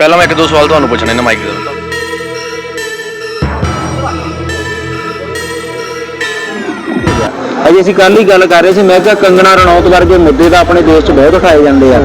ਪਹਿਲਾਂ ਮੈਂ ਇੱਕ ਦੋ ਸਵਾਲ ਤੁਹਾਨੂੰ ਪੁੱਛਣੇ ਨੇ ਮਾਈਕ ਦੇ ਦਿਓ ਅਜੇ ਅਸੀਂ ਕੱਲ ਹੀ ਗੱਲ ਕਰ ਰਹੇ ਸੀ ਮੈਂ ਕਿਹਾ ਕੰਗਣਾ ਰਣੌਤ ਵਰਗੇ ਮੁੱਦੇ ਤਾਂ ਆਪਣੇ ਦੇਸ਼ 'ਚ ਬਹੁਤ ਉਠਾਏ ਜਾਂਦੇ ਆ।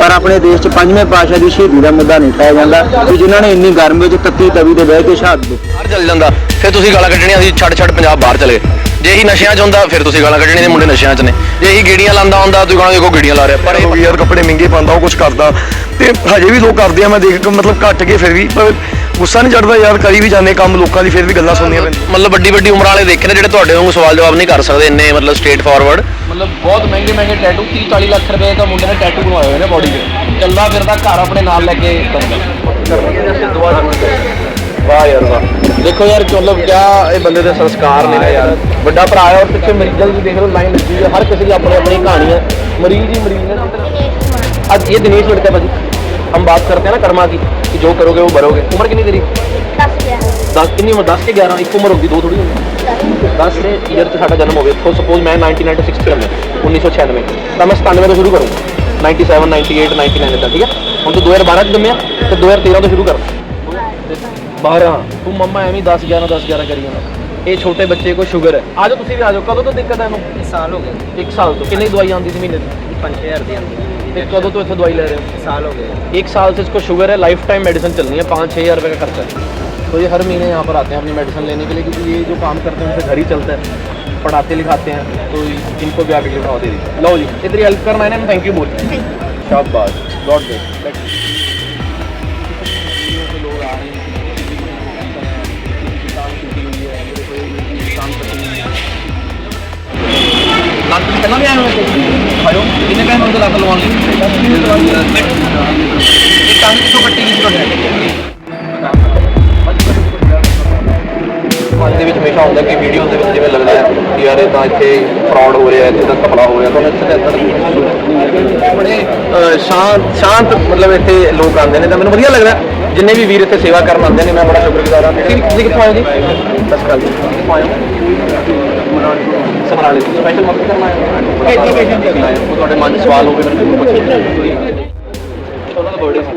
ਪਰ ਆਪਣੇ ਦੇਸ਼ 'ਚ ਪੰਜਵੇਂ ਪਾਤਸ਼ਾਹ ਦੀ ਸ਼ਹੀਦੀ ਦਾ ਮੁੱਦਾ ਨਹੀਂ ਉਠਾਇਆ ਜਾਂਦਾ ਕਿ ਜਿਨ੍ਹਾਂ ਨੇ ਇੰਨੀ ਗਰਮੀ ਵਿੱਚ ਤੱਤੀ ਤਵੀ ਤੇ ਬਹਿ ਕੇ ਸ਼ਹਾਦਤ ਦਿੱਤੀ। ਬਾਹਰ ਚੱਲ ਜਾਂਦਾ ਫਿਰ ਤੁਸੀਂ ਗਾਲਾਂ ਕੱਢਣੀਆਂ ਸੀ ਛੱਡ ਛੱਡ ਪੰਜਾਬ ਬਾਹਰ ਚਲੇ ਗਏ। ਜੇ ਹੀ ਨਸ਼ਿਆਂ 'ਚ ਹੁੰਦਾ ਫਿਰ ਤੁਸੀਂ ਗਾਲਾਂ ਕੱਢਣੀਆਂ ਨੇ ਮੁੰਡੇ ਨਸ਼ਿਆਂ 'ਚ ਨੇ। ਜੇ ਹੀ ਗੇੜੀਆਂ ਲਾਉਂਦਾ ਹੁੰਦਾ ਤੁਸੀਂ ਕਹਣਾ ਦੇਖੋ ਗੇੜੀਆਂ ਲਾ ਰਿਹਾ ਪਰ ਇਹ ਯਾਰ ਕੱਪੜੇ ਮਹਿੰਗੇ ਪਾਉਂਦਾ ਉਹ ਕੁਝ ਕਰਦਾ। ਤੇ ਹਜੇ ਵੀ ਲੋਕ ਕਰਦੇ ਆ ਮੈਂ ਦੇਖ ਕੇ ਮਤਲਬ ਘੱਟ ਕੇ ਫਿਰ ਵੀ ਪਰ ਗੁੱਸਾ ਨਹੀਂ ਚੜਦਾ ਯਾਰ ਕਰੀ ਵੀ ਜਾਂਦੇ ਕੰਮ ਲੋਕਾਂ ਦੀ ਫਿਰ ਵੀ ਗੱਲਾਂ ਸੁਣਨੀਆਂ ਪੈਂਦੀਆਂ। ਮਤਲਬ ਵੱਡੀ ਵੱਡੀ ਉਮਰ ਵਾਲੇ ਦੇਖੇ ਜਿਹੜੇ ਤੁਹਾਡੇ ਵਾਂਗੂ ਸਵਾਲ ਜਵਾਬ ਨਹੀਂ ਕਰ ਸਕਦੇ ਇੰਨੇ ਮਤਲਬ ਸਟ੍ਰੇਟ ਫਾਰਵਰਡ ਮਤਲਬ ਬਹੁਤ ਮਹਿੰਗੇ ਮਹਿੰਗੇ ਟੈਟੂ 30 40 ਲੱਖ ਰੁਪਏ ਦਾ ਮੁੰਡੇ ਨੇ ਟੈਟੂ ਬਣਵਾਏ ਹੋਏ ਨੇ ਬੋਡੀ ਤੇ। ਚੱਲਦਾ ਫਿਰਦਾ ਘਰ ਆਪਣੇ ਨਾਲ ਲੈ ਕੇ ਵਾਹ ਯਾਰ ਵਾਹ। ਦੇਖੋ ਯਾਰ ਚੋਲਬ ਕਿਆ ਇਹ ਬੰਦੇ ਦੇ ਸੰਸਕਾਰ ਨੇ ਨਾ ਯਾਰ। ਵੱਡਾ ਭਰਾ ਹੈ ਔਰ ਪਿੱਛੇ ਮਰੀਜ਼ਾਂ ਦੀ ਦੇਖ ਲਓ ਲਾਈਨ ਲੱਗੀ ਹੈ। ਹਰ ਕਿਸੇ ਦੀ ਆਪਣੀ ਆਪਣੀ ਕਹਾਣੀ ਹੈ। ਮਰੀਜ਼ ਹੀ ਮਰੀਜ਼ ਨੇ। ਅੱਜ ਇਹ ਦਿਨੇਸ਼ ਵੜਕਾ ਭਾਜੀ। हम बात करते हैं ना कर्मा की कि जो करोगे वो भरोगे उम्र कितनी तेरी दस ग्यारह दस कितनी उम्र दस के ग्यारह एक उम्र होगी दो थोड़ी होगी दस ਦੇ ਈਅਰ 'ਚ ਸਾਡਾ ਜਨਮ ਹੋਵੇ ਸੋ ਸਪੋਜ਼ ਮੈਂ 1996 ਚ ਜਨਮਿਆ 1996 ਤਾਂ ਮੈਂ 97 ਤੋਂ ਸ਼ੁਰੂ ਕਰੂੰਗਾ 97 98 99 ਇਦਾਂ ਠੀਕ ਹੈ ਹੁਣ ਤੂੰ 2012 ਚ ਜੰਮਿਆ ਤੇ 2013 ਤੋਂ ਸ਼ੁਰੂ ਕਰ 12 ਤੂੰ ਮੰਮਾ ਐਵੇਂ 10 11 10 11 ਕਰੀ ਜਾਂਦਾ ਇਹ ਛੋਟੇ ਬੱਚੇ ਕੋ ਸ਼ੂਗਰ ਹੈ ਆਜੋ ਤੁਸੀਂ ਵੀ ਆਜੋ ਕਦੋਂ ਤੋਂ ਦਿੱਕਤ ਹੈ ਇਹਨੂੰ ਸਾਲ ਹੋ ਗਏ ਇੱਕ ਸਾਲ ਤੋਂ ਕਿੰਨੀ ਦਵਾਈ ਆਉਂਦੀ ਸੀ ਮਹੀਨੇ ਦੀ कदों तो इतना दवाई ले रहे हो? साल हो गए। एक साल से इसको शुगर है लाइफ टाइम मेडिसिन चल रही है पाँच छः हज़ार रुपये का खर्चा है। तो ये हर महीने यहाँ पर आते हैं अपनी मेडिसिन लेने के लिए क्योंकि ये जो काम करते हैं उनसे घर ही चलता है। पढ़ाते लिखाते हैं तो इनको भी आगे लिखाओ दे दीजिए। लो जी इतनी हेल्प करना है ना थैंक यू बोल शाबाश गॉड ब्लेस लोग आ ਆਇਓ ਕਿੰਨੇ ਪੈਸੇ ਮੰਗਦੇ ਲੱਤ ਲਵਾਉਣ ਲਈ? ਇਹ ਟੰਗ ਕਿੱਥੋਂ ਕੱਟੀ ਗਈ ਸੀ ਤੁਹਾਡੇ ਮਨ ਦੇ ਵਿੱਚ ਹਮੇਸ਼ਾ ਹੁੰਦਾ ਕਿ ਵੀਡੀਓ ਦੇ ਵਿੱਚ ਜਿਵੇਂ ਲੱਗਦਾ ਹੈ ਕਿ ਯਾਰ ਇਹ ਤਾਂ ਇੱਥੇ ਫਰਾਡ ਹੋ ਰਿਹਾ ਇੱਥੇ ਤਾਂ ਕਪੜਾ ਹੋ ਰਿਹਾ ਤੁਹਾਨੂੰ ਇੱਥੇ ਤਾਂ ਬੜੇ ਸ਼ਾਂਤ ਸ਼ਾਂਤ ਮਤਲਬ ਇੱਥੇ ਲੋਕ ਆਉਂਦੇ ਨੇ ਤਾਂ ਮੈਨੂੰ ਵਧੀਆ ਲੱਗਦਾ। ਜਿੰਨੇ ਵੀ ਵੀਰ ਇੱਥੇ ਸੇਵਾ ਕਰਨ ਆਉਂਦੇ ਨੇ ਮੈਂ ਬੜਾ ਸ਼ੁਕਰਗੁਜ਼ਾਰ ਹਾਂ। ਤੁਸੀਂ ਕਿੱਥੋਂ ਆਏ ਜੀ? ਸਤਿ ਸ਼੍ਰੀ ਅਕਾਲ ਜੀ। ਕਿੱਥੋਂ ਆਏ ਹੋ ਸਮਰਾਲੇ ਤੋਂ ਸਪੈਸ਼ਲ ਮਦਦ ਕਰਨ ਆਏ ਹੋ ਕਿਹਦੀ ਪੇਸ਼ੈਂਟ ਦੀ ਆਏ ਹੋ ਤੁਹਾਡੇ ਮਨ 'ਚ ਸਵਾਲ ਹੋਵੇ ਮੈਨੂੰ ਪੁੱਛੋ ਉਹਨਾਂ ਦਾ ਬਰਥਡੇ ਸੀ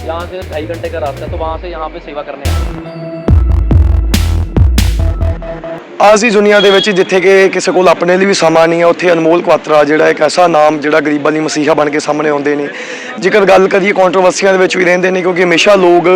यहाँ से ढाई घंटे का रास्ता है तो वहाँ से यहाँ पे सेवा करने आए ਅੱਜ ਦੀ ਦੁਨੀਆ ਦੇ ਵਿੱਚ ਜਿੱਥੇ ਕਿ ਕਿਸੇ ਕੋਲ ਆਪਣੇ ਲਈ ਵੀ ਸਮਾਂ ਨਹੀਂ ਹੈ, ਉੱਥੇ ਅਨਮੋਲ ਕੁਆਤਰਾ ਜਿਹੜਾ ਇੱਕ ਐਸਾ ਨਾਮ ਜਿਹੜਾ ਗਰੀਬਾਂ ਦੀ ਮਸੀਹਾ ਬਣ ਕੇ ਸਾਹਮਣੇ ਆਉਂਦੇ ਨੇ। ਜੇਕਰ ਗੱਲ ਕਰੀਏ ਕੰਟਰੋਵਰਸੀਆਂ ਦੇ ਵਿੱਚ ਵੀ ਰਹਿੰਦੇ ਨੇ, ਕਿਉਂਕਿ ਹਮੇਸ਼ਾ ਲੋਕ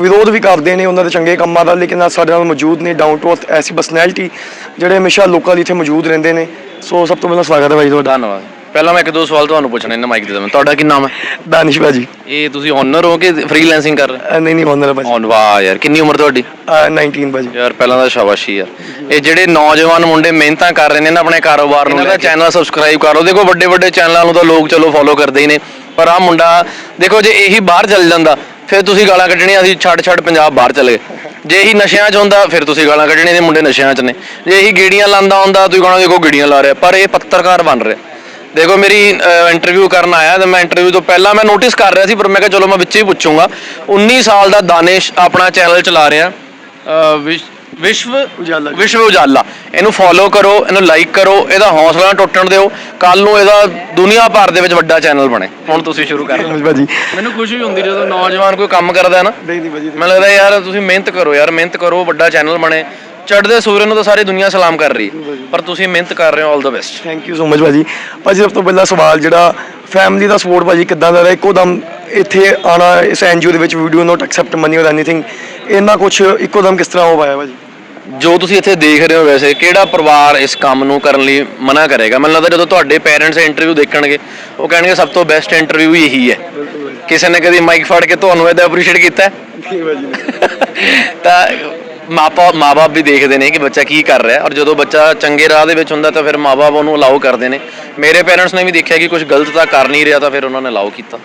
ਵਿਰੋਧ ਵੀ ਕਰਦੇ ਨੇ ਉਹਨਾਂ ਦੇ ਚੰਗੇ ਕੰਮਾਂ ਦਾ, ਲੇਕਿਨ ਅੱਜ ਸਾਡੇ ਨਾਲ ਮੌਜੂਦ ਨੇ down to earth SC personality ਜਿਹੜੇ ਹਮੇਸ਼ਾ ਲੋਕਾਂ ਲਈ ਇੱਥੇ ਮੌਜੂਦ ਰਹਿੰਦੇ ਨੇ। ਸੋ ਸਭ ਤੋਂ ਪਹਿਲਾਂ ਸਵਾਗਤ ਹੈ ਭਾਈ ਤੁਹਾਡਾ। ਧੰਨਵਾਦ। ਪਹਿਲਾਂ ਮੈਂ ਇੱਕ ਦੋ ਸਵਾਲ ਤੁਹਾਨੂੰ ਪੁੱਛਣੇ ਨੇ ਮਾਈਕ ਦੇ ਦਿਓ ਤੁਹਾਡਾ ਕੀ ਨਾਮ ਹੈ? ਦਾਨਿਸ਼ ਭਾਜੀ। ਇਹ ਤੁਸੀਂ ਓਨਰ ਹੋ ਕਿ ਫ੍ਰੀਲੈਂਸਿੰਗ ਕਰ ਰਹੇ ਨਹੀਂ ਨਹੀਂ ਮੰਨਦਾ ਭਾਜੀ। ਔਨ ਵਾਹ ਯਾਰ ਕਿੰਨੀ ਉਮਰ ਤੁਹਾਡੀ? ਅਹ 19 ਭਾਜੀ। ਯਾਰ ਪਹਿਲਾਂ ਤਾਂ ਸ਼ਾਬਾਸ਼ੀ ਯਾਰ। ਇਹ ਜਿਹੜੇ ਨੌਜਵਾਨ ਮੁੰਡੇ ਮਿਹਨਤਾਂ ਕਰ ਰਹੇ ਨੇ ਨਾ ਆਪਣੇ ਕਾਰੋਬਾਰ ਨੂੰ ਇਹਨਾਂ ਦਾ ਚੈਨਲ ਸਬਸਕ੍ਰਾਈਬ ਕਰੋ ਦੇਖੋ ਵੱਡੇ ਵੱਡੇ ਚੈਨਲਾਂ ਨੂੰ ਤਾਂ ਲੋਕ ਚਲੋ ਫੋਲੋ ਕਰਦੇ ਹੀ ਨੇ। ਪਰ ਆ ਮੁੰਡਾ ਦੇਖੋ ਜੇ ਇਹੀ ਬਾਹਰ ਚੱਲ ਜਾਂਦਾ ਫਿਰ ਤੁਸੀਂ ਗਾਲਾਂ ਕੱਢਣੀਆਂ ਸੀ ਛੱਡ ਛੱਡ ਪੰਜਾਬ ਬਾਹਰ ਚਲੇ ਗਏ। ਜੇ ਇਹੀ ਨਸ਼ਿਆਂ 'ਚ ਹੁੰਦਾ ਫਿਰ ਤੁਸੀਂ ਗਾਲਾਂ ਕੱਢਣੀਆਂ ਨੇ ਮੁੰਡੇ ਨਸ਼ਿਆਂ 'ਚ ਨੇ। ਜੇ ਇਹੀ ਗੇੜੀਆਂ ਲਾਉਂਦਾ ਹੁੰਦਾ ਤੁਸੀਂ ਕਹਣਾ ਦੇਖੋ ਗੇੜੀਆਂ ਲਾ ਰਿਹਾ। ਪਰ ਇਹ ਪੱਤਰਕਾਰ ਬਣ ਰਿਹਾ। ਦੇਖੋ ਮੇਰੀ ਇੰਟਰਵਿਊ ਕਰਨ ਆਇਆ ਤੇ ਮੈਂ ਇੰਟਰਵਿਊ ਤੋਂ ਪਹਿਲਾਂ ਮੈਂ ਨੋਟਿਸ ਕਰ ਰਿਹਾ ਸੀ ਪਰ ਮੈਂ ਕਿਹਾ ਚਲੋ ਮੈਂ ਵਿੱਚ ਹੀ ਪੁੱਛੂੰਗਾ। 19 ਸਾਲ ਦਾ ਦਾਨਿਸ਼ ਆਪਣਾ ਚੈਨਲ ਚਲਾ ਰਿਹਾ। ਵਿਸ਼ਵ ਉਜਾਲਾ। ਵਿਸ਼ਵ ਉਜਾਲਾ। ਇਹਨੂੰ ਫੋਲੋ ਕਰੋ ਇਹਨੂੰ ਲਾਈਕ ਕਰੋ ਇਹਦਾ ਹੌਸਲਾ ਨਾ ਟੁੱਟਣ ਦਿਓ। ਕੱਲ ਨੂੰ ਇਹਦਾ ਦੁਨੀਆ ਭਰ ਦੇ ਵਿੱਚ ਵੱਡਾ ਚੈਨਲ ਬਣੇ। ਹੁਣ ਤੁਸੀਂ ਸ਼ੁਰੂ ਕਰ ਦਿਓ। ਭਾਜੀ। ਮੈਨੂੰ ਖੁਸ਼ੀ ਹੁੰਦੀ ਜਦੋਂ ਨੌਜਵਾਨ ਕੋਈ ਕੰਮ ਕਰਦਾ ਹੈ ਨਾ। ਨਹੀਂ ਨਹੀਂ ਭਾਜੀ। ਮੈਨੂੰ ਲੱਗਦਾ ਯਾਰ ਤੁਸੀਂ ਮਿਹਨਤ ਕਰੋ ਯਾਰ ਮਿਹਨਤ ਕਰੋ ਵੱਡਾ ਚੈਨਲ ਬਣੇ। ਚੜ੍ਹਦੇ ਸੂਰਜ ਨੂੰ ਤਾਂ ਸਾਰੀ ਦੁਨੀਆ ਸਲਾਮ ਕਰ ਰਹੀ। ਹੈ ਪਰ ਤੁਸੀਂ ਮਿਹਨਤ ਕਰ ਰਹੇ ਹੋ all the best thank you so much ਭਾਜੀ। ਭਾਜੀ ਸਭ ਤੋਂ ਪਹਿਲਾ ਸਵਾਲ ਜਿਹੜਾ ਫੈਮਿਲੀ ਦਾ ਸਪੋਰਟ ਭਾਜੀ ਕਿੱਦਾਂ ਦਾ ਰਿਹਾ? ਇੱਕੋ ਦਮ ਇੱਥੇ ਆਣਾ ਇਸ ਐਨਜੀਓ ਦੇ ਵਿੱਚ we do not accept money or anything ਇੰਨਾ ਕੁਝ ਇੱਕੋ ਦਮ ਕਿਸ ਤਰ੍ਹਾਂ ਹੋ ਪਾਇਆ ਭਾਜੀ? ਜੋ ਤੁਸੀਂ ਇੱਥੇ ਦੇਖ ਰਹੇ ਹੋ ਵੈਸੇ ਕਿਹੜਾ ਪਰਿਵਾਰ ਇਸ ਕੰਮ ਨੂੰ ਕਰਨ ਲਈ ਮਨਾ ਕਰੇਗਾ? ਮੈਨੂੰ ਲੱਗਦਾ ਜਦੋਂ ਤੁਹਾਡੇ ਪੇਰੈਂਟਸ ਇੰਟਰਵਿਊ ਦੇਖਣਗੇ ਉਹ ਕਹਿਣਗੇ ਸਭ ਤੋਂ ਬੈਸਟ ਇੰਟਰਵਿਊ ਇਹੀ ਹੈ। ਕਿਸੇ ਨੇ ਕਦੀ ਮਾਈਕ ਫੜ ਕੇ ਤੁਹਾਨੂੰ ਇਹਦਾ ਅਪਰੀਸ਼ੀਏਟ ਕੀਤਾ? ਹੈ? ਤਾਂ ਮਾਪਾ ਮਾਪੇ ਵੀ ਦੇਖਦੇ ਨੇ ਕਿ ਬੱਚਾ ਕੀ ਕਰ ਰਿਹਾ ਔਰ ਜਦੋਂ ਬੱਚਾ ਚੰਗੇ ਰਾਹ ਦੇ ਵਿੱਚ ਹੁੰਦਾ ਤਾਂ ਫਿਰ ਮਾਪੇ ਉਹਨੂੰ ਅਲਾਉ ਕਰਦੇ ਨੇ। ਮੇਰੇ ਪੇਰੈਂਟਸ ਨੇ ਵੀ ਦੇਖਿਆ ਕਿ ਕੁਝ ਗਲਤ ਤਾਂ ਕਰ ਨਹੀਂ ਰਿਹਾ ਤਾਂ ਫਿਰ ਉਹਨਾਂ ਨੇ ਅਲਾਉ ਕੀਤਾ।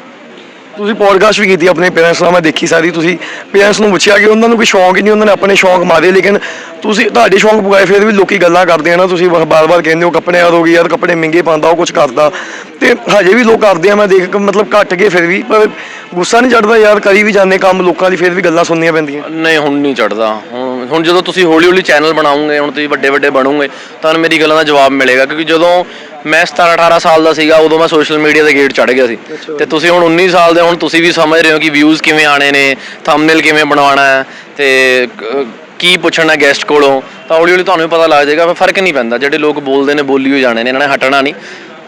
ਤੁਸੀਂ ਪੋਡਕਾਸਟ ਵੀ ਕੀਤੀ, ਆਪਣੇ ਪੇਰੈਂਟਸ ਨਾਲ ਮੈਂ ਦੇਖੀ ਸਾਰੀ। ਤੁਸੀਂ ਪੇਰੈਂਟਸ ਨੂੰ ਪੁੱਛਿਆ ਕਿ ਉਹਨਾਂ ਨੂੰ ਕੋਈ ਸ਼ੌਂਕ ਹੀ ਨਹੀਂ, ਉਹਨਾਂ ਨੇ ਆਪਣੇ ਸ਼ੌਂਕ ਮਾਰੇ, ਲੇਕਿਨ ਤੁਸੀਂ ਤੁਹਾਡੇ ਸ਼ੌਂਕ ਪੁਗਾਏ ਫਿਰ ਵੀ ਲੋਕੀ ਗੱਲਾਂ ਕਰਦੇ ਆ ਨਾ ਤੁਸੀਂ ਬਾਰ-ਬਾਰ ਕਹਿੰਦੇ ਹੋ ਕੱਪੜੇ ਆ ਦੋਗੇ ਯਾਰ ਕੱਪੜੇ ਮਹਿੰਗੇ ਪਾਉਂਦਾ ਉਹ ਕੁਝ ਕਰਦਾ। ਤੇ ਹਜੇ ਵੀ ਲੋਕ ਕਰਦੇ ਆ ਮੈਂ ਦੇਖ ਕੇ ਮਤਲਬ ਘੱਟ ਕੇ ਫਿਰ ਵੀ ਪਰ ਗੁੱਸਾ ਨਹੀਂ ਚੜਦਾ ਯਾਰ ਕਰੀ ਵੀ ਜਾਂਦੇ ਕੰਮ ਲੋਕਾਂ ਦੀ ਫਿਰ ਵੀ ਗੱਲਾਂ ਸੁਣਨੀਆਂ ਪੈਂਦੀਆਂ। ਨਹੀਂ ਹੁਣ ਨਹੀਂ ਚੜਦਾ। ਹੁਣ ਹੁਣ ਜਦੋਂ ਤੁਸੀਂ ਹੌਲੀ ਹੌਲੀ ਚੈਨਲ ਬਣਾਉਂਗੇ ਹੁਣ ਤੁਸੀਂ ਵੱਡੇ ਵੱਡੇ ਬਣੋਗੇ ਤਾਂ ਮੇਰੀ ਗੱਲਾਂ ਦਾ ਜਵਾਬ ਮਿਲੇਗਾ। ਕਿਉਂਕਿ ਜਦੋਂ ਮੈਂ 17 18 ਸਾਲ ਦਾ ਸੀਗਾ ਉਦੋਂ ਮੈਂ ਸੋਸ਼ਲ ਮੀਡੀਆ ਦੇ ਗੇਟ ਚੜ ਗਿਆ ਸੀ। ਤੇ ਤੁਸੀਂ ਹੁਣ 19 ਸਾਲ ਦੇ ਹੁਣ ਤੁਸੀਂ ਵੀ ਸਮਝ ਰਹੇ ਹੋ ਕਿ ਵਿਊਜ਼ ਕਿਵੇਂ ਆਣੇ ਨੇ ਥੰਬਨੇਲ ਕਿਵੇਂ ਬਣਵਾਉਣਾ ਹੈ ਤੇ ਕੀ ਪੁੱਛਣਾ ਗੈਸਟ ਕੋਲੋਂ? ਤਾਂ ਹੌਲੀ ਹੌਲੀ ਤੁਹਾਨੂੰ ਵੀ ਪਤਾ ਲੱਗ ਜਾਏਗਾ ਫ਼ਰਕ ਨਹੀਂ ਪੈਂਦਾ। ਜਿਹੜੇ ਲੋਕ ਬੋਲਦੇ ਨੇ, ਬੋਲੀ ਹੋ ਜਾਣੇ ਨੇ, ਇਹਨਾਂ ਨੇ ਹਟਣਾ ਨਹੀਂ।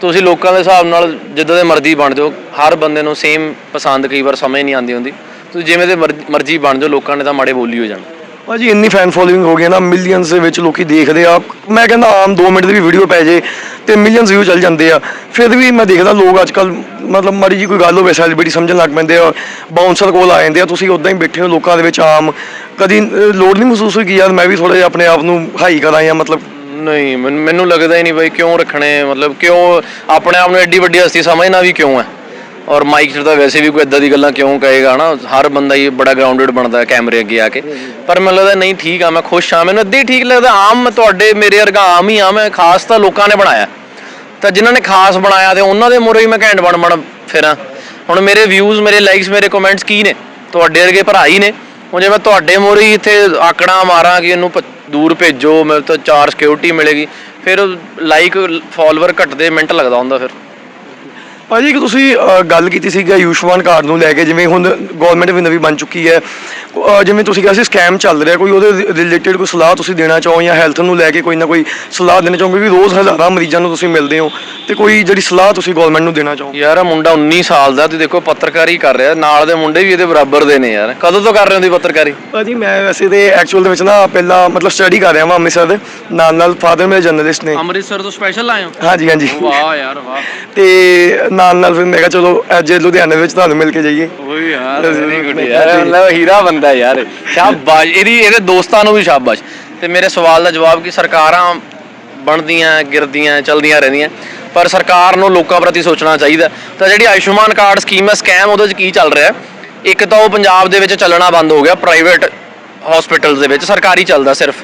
ਤੁਸੀਂ ਲੋਕਾਂ ਦੇ ਹਿਸਾਬ ਨਾਲ ਜਿੱਦਾਂ ਦੇ ਮਰਜ਼ੀ ਬਣ ਜਾਓ। ਹਰ ਬੰਦੇ ਨੂੰ ਸੇਮ ਪਸੰਦ ਕਈ ਵਾਰ ਸਮਝ ਨਹੀਂ ਆਉਂਦੀ ਹੁੰਦੀ। ਤੁਸੀਂ ਜਿਵੇਂ ਦੇ ਮਰਜ਼ੀ- ਮਰਜ਼ੀ ਬਣ ਜਾਓ, ਲੋਕਾਂ ਨੇ ਤਾਂ ਮਾੜੇ ਬੋਲੀ ਹੋ ਜਾਣਾ। ਭਾਜੀ ਇੰਨੀ ਫੈਨ ਫੋਲੋਇੰਗ ਹੋ ਗਈ ਹੈ ਨਾ ਮਿਲੀਅਨਸ ਦੇ ਵਿੱਚ ਲੋਕੀ ਦੇਖਦੇ ਆ। ਮੈਂ ਕਹਿੰਦਾ, ਆਮ 2 ਮਿੰਟ ਦੀ ਵੀ ਵੀਡੀਓ ਪੈ ਜੇ ਤੇ ਮਿਲੀਅਨਸ ਵਿਊ ਚੱਲ ਜਾਂਦੇ ਆ। ਫਿਰ ਵੀ ਮੈਂ ਦੇਖਦਾ ਲੋਕ ਅੱਜ ਕੱਲ ਮਤਲਬ ਮਾੜੀ ਜੀ ਕੋਈ ਗੱਲ ਹੋਵੇ ਸੈਲੀਬ੍ਰਿਟੀ ਸਮਝਣ ਲੱਗ ਪੈਂਦੇ ਆ ਬਾਉਂਸਰ ਕੋਲ ਆ ਜਾਂਦੇ ਆ, ਤੁਸੀਂ ਉਦਾਂ ਹੀ ਬੈਠੇ ਹੋ ਲੋਕਾਂ ਦੇ ਵਿੱਚ ਆਮ। ਕਦੀ ਲੋੜ ਨਹੀਂ ਮਹਿਸੂਸ ਹੋਈ ਕਿ ਯਾਰ ਮੈਂ ਵੀ ਥੋੜਾ ਜਿਹਾ ਆਪਣੇ ਆਪ ਨੂੰ ਹਾਈ ਕਰਾਂ ਜਾਂ ਮਤਲਬ ਨਹੀਂ, ਮੈਨੂੰ ਮੈਨੂੰ ਲੱਗਦਾ ਹੀ ਨਹੀਂ ਬਈ ਕਿਉਂ ਰੱਖਣੇ, ਮਤਲਬ ਕਿਉਂ ਆਪਣੇ ਆਪ ਨੂੰ ਐਡੀ ਵੱਡੀ ਹਸਤੀ ਸਮਝਣਾ ਵੀ ਕਿਉਂ ਹੈ? ਔਰ ਮਾਈਕ 'ਚ ਤਾਂ ਵੈਸੇ ਵੀ ਕੋਈ ਇਦਾਂ ਦੀ ਗੱਲਾਂ ਕਿਉਂ ਕਹੇਗਾ ਨਾ ਹਰ ਬੰਦਾ ਹੀ ਬੜਾ ਗਰਾਊਂਡਡ ਬਣਦਾ ਕੈਮਰੇ ਅੱਗੇ ਆ ਕੇ। ਪਰ ਮੈਨੂੰ ਲੱਗਦਾ ਨਹੀਂ ਠੀਕ ਆ ਮੈਂ ਖੁਸ਼ ਆ ਮੈਨੂੰ ਅੱਧੀ ਠੀਕ ਲੱਗਦਾ ਆਮ ਤੁਹਾਡੇ ਮੇਰੇ ਵਰਗਾ ਆਮ ਹੀ ਆ ਮੈਂ ਖਾਸ ਤਾਂ ਲੋਕਾਂ ਨੇ ਬਣਾਇਆ। ਤਾਂ ਜਿਨ੍ਹਾਂ ਨੇ ਖਾਸ ਬਣਾਇਆ ਤੇ ਉਹਨਾਂ ਦੇ ਮੂਹਰੇ ਹੀ ਮੈਂ ਘੈਂਟ ਬਣ ਬਣ ਫਿਰਾਂ। ਹੁਣ ਮੇਰੇ ਵਿਊਜ਼ ਮੇਰੇ ਲਾਈਕਸ ਮੇਰੇ ਕਮੈਂਟਸ ਕੀ ਨੇ? ਤੁਹਾਡੇ ਵਰਗੇ ਭਰਾ ਹੀ ਨੇ। ਹੁਣ ਜੇ ਮੈਂ ਤੁਹਾਡੇ ਮੂਹਰੇ ਹੀ ਇੱਥੇ ਆਕੜਾ ਮਾਰਾਂ ਕਿ ਇਹਨੂੰ ਦੂਰ ਭੇਜੋ ਮੇਰੇ ਤੋਂ ਚਾਰ ਸਿਕਿਉਰਿਟੀ ਮਿਲੇਗੀ। ਫਿਰ ਲਾਈਕ ਫਾਲੋਅਰ ਘਟਦੇ ਮਿੰਟ ਲੱਗਦਾ ਹੁੰਦਾ ਫਿਰ। ਭਾਜੀ ਕਿ ਤੁਸੀਂ ਗੱਲ ਕੀਤੀ ਸੀ ਕਿ ਆਯੁਸ਼ਮਾਨ ਕਾਰਡ ਨੂੰ ਲੈ ਕੇ ਜਿਵੇਂ ਹੁਣ ਗਵਰਨਮੈਂਟ ਵੀ ਨਵੀਂ ਬਣ ਚੁੱਕੀ ਹੈ। ਜਿਵੇਂ ਤੁਸੀਂ ਕਿਹਾ ਸੀ ਸਕੈਮ ਚੱਲ ਰਿਹਾ ਕੋਈ ਉਹਦੇ ਰਿਲੇਟਡ ਕੋਈ ਸਲਾਹ ਤੁਸੀਂ ਦੇਣਾ ਚਾਹੋ ਜਾਂ ਹੈਲਥ ਨੂੰ ਲੈ ਕੇ ਕੋਈ ਨਾ ਕੋਈ ਸਲਾਹ ਦੇਣਾ ਚਾਹੋ ਕਿਉਂਕਿ ਰੋਜ਼ ਹਜ਼ਾਰਾਂ ਮਰੀਜ਼ਾਂ ਨੂੰ ਤੁਸੀਂ ਮਿਲਦੇ ਹੋ ਤੇ ਕੋਈ ਜਿਹੜੀ ਸਲਾਹ ਤੁਸੀਂ ਗਵਰਨਮੈਂਟ ਨੂੰ ਦੇਣਾ ਚਾਹੋ ਯਾਰ ਇਹ ਮੁੰਡਾ 19 ਸਾਲ ਦਾ ਤੁਸੀਂ ਦੇਖੋ ਪੱਤਰਕਾਰੀ ਕਰ ਰਿਹਾ ਨਾਲ ਦੇ ਮੁੰਡੇ ਵੀ ਇਹਦੇ ਬਰਾਬਰ ਦੇ ਨੇ ਯਾਰ। ਕਦੋਂ ਤੋਂ ਕਰ ਰਹੇ ਹੋ ਤੁਸੀਂ ਪੱਤਰਕਾਰੀ? ਭਾਜੀ ਮੈਂ ਵੈਸੇ ਤੇ ਐਕਚੁਅਲ ਦੇ ਵਿੱਚ ਨਾ ਪਹਿਲਾਂ ਮਤਲਬ ਸਟੱਡੀ ਕਰ ਰਿਹਾ ਹਾਂ ਅੰਮ੍ਰਿਤਸਰ ਦੇ ਨਾਲ ਨਾਲ ਫਾਦਰ ਮੇਰੇ ਜਰਨਲਿਸਟ ਨੇ। ਅੰਮ੍ਰਿਤਸਰ ਤੋਂ ਸਪੈਸ਼ਲ ਆਏ ਹੋ? ਹਾਂਜੀ ਹਾਂਜੀ। ਵਾਹ ਯਾਰ ਵਾਹ। ਤੇ ਨਾਲ ਨਾਲ ਫਿਰ ਮੈਂ ਕਿਹਾ ਚਲੋ ਅੱਜ ਲੁਧਿਆਣੇ ਵਿੱਚ ਤੁਹਾਨੂੰ ਮਿਲ ਕੇ ਜਾਈਏ। ਓਏ ਯਾਰ ਵੈਰੀ ਗੁੱਡ ਯਾਰ ਮਤਲਬ ਹੀਰਾ ਬੰਦਾ ਯਾਰ ਸ਼ਾਬਾਸ਼। ਇਹਦੀ ਇਹਦੇ ਦੋਸਤਾਂ ਨੂੰ ਵੀ ਸ਼ਾਬਾਸ਼। ਤੇ ਮੇਰੇ ਸਵਾਲ ਦਾ ਜਵਾਬ ਕਿ ਸਰਕਾਰਾਂ ਬਣਦੀਆਂ ਗਿਰਦੀਆਂ ਚਲਦੀਆਂ ਰਹਿੰਦੀਆਂ ਪਰ ਸਰਕਾਰ ਨੂੰ ਲੋਕਾਂ ਪ੍ਰਤੀ ਸੋਚਣਾ ਚਾਹੀਦਾ। ਤਾਂ ਜਿਹੜੀ ਆਯੁਸ਼ਮਾਨ ਕਾਰਡ ਸਕੀਮ ਹੈ ਸਕੈਮ ਉਹਦੇ ਵਿੱਚ ਕੀ ਚੱਲ ਰਿਹਾ? ਇੱਕ ਤਾਂ ਉਹ ਪੰਜਾਬ ਦੇ ਵਿੱਚ ਚੱਲਣਾ ਬੰਦ ਹੋ ਗਿਆ ਪ੍ਰਾਈਵੇਟ ਹਸਪੀਟਲਸ ਦੇ ਵਿੱਚ ਸਰਕਾਰੀ ਚੱਲਦਾ ਸਿਰਫ।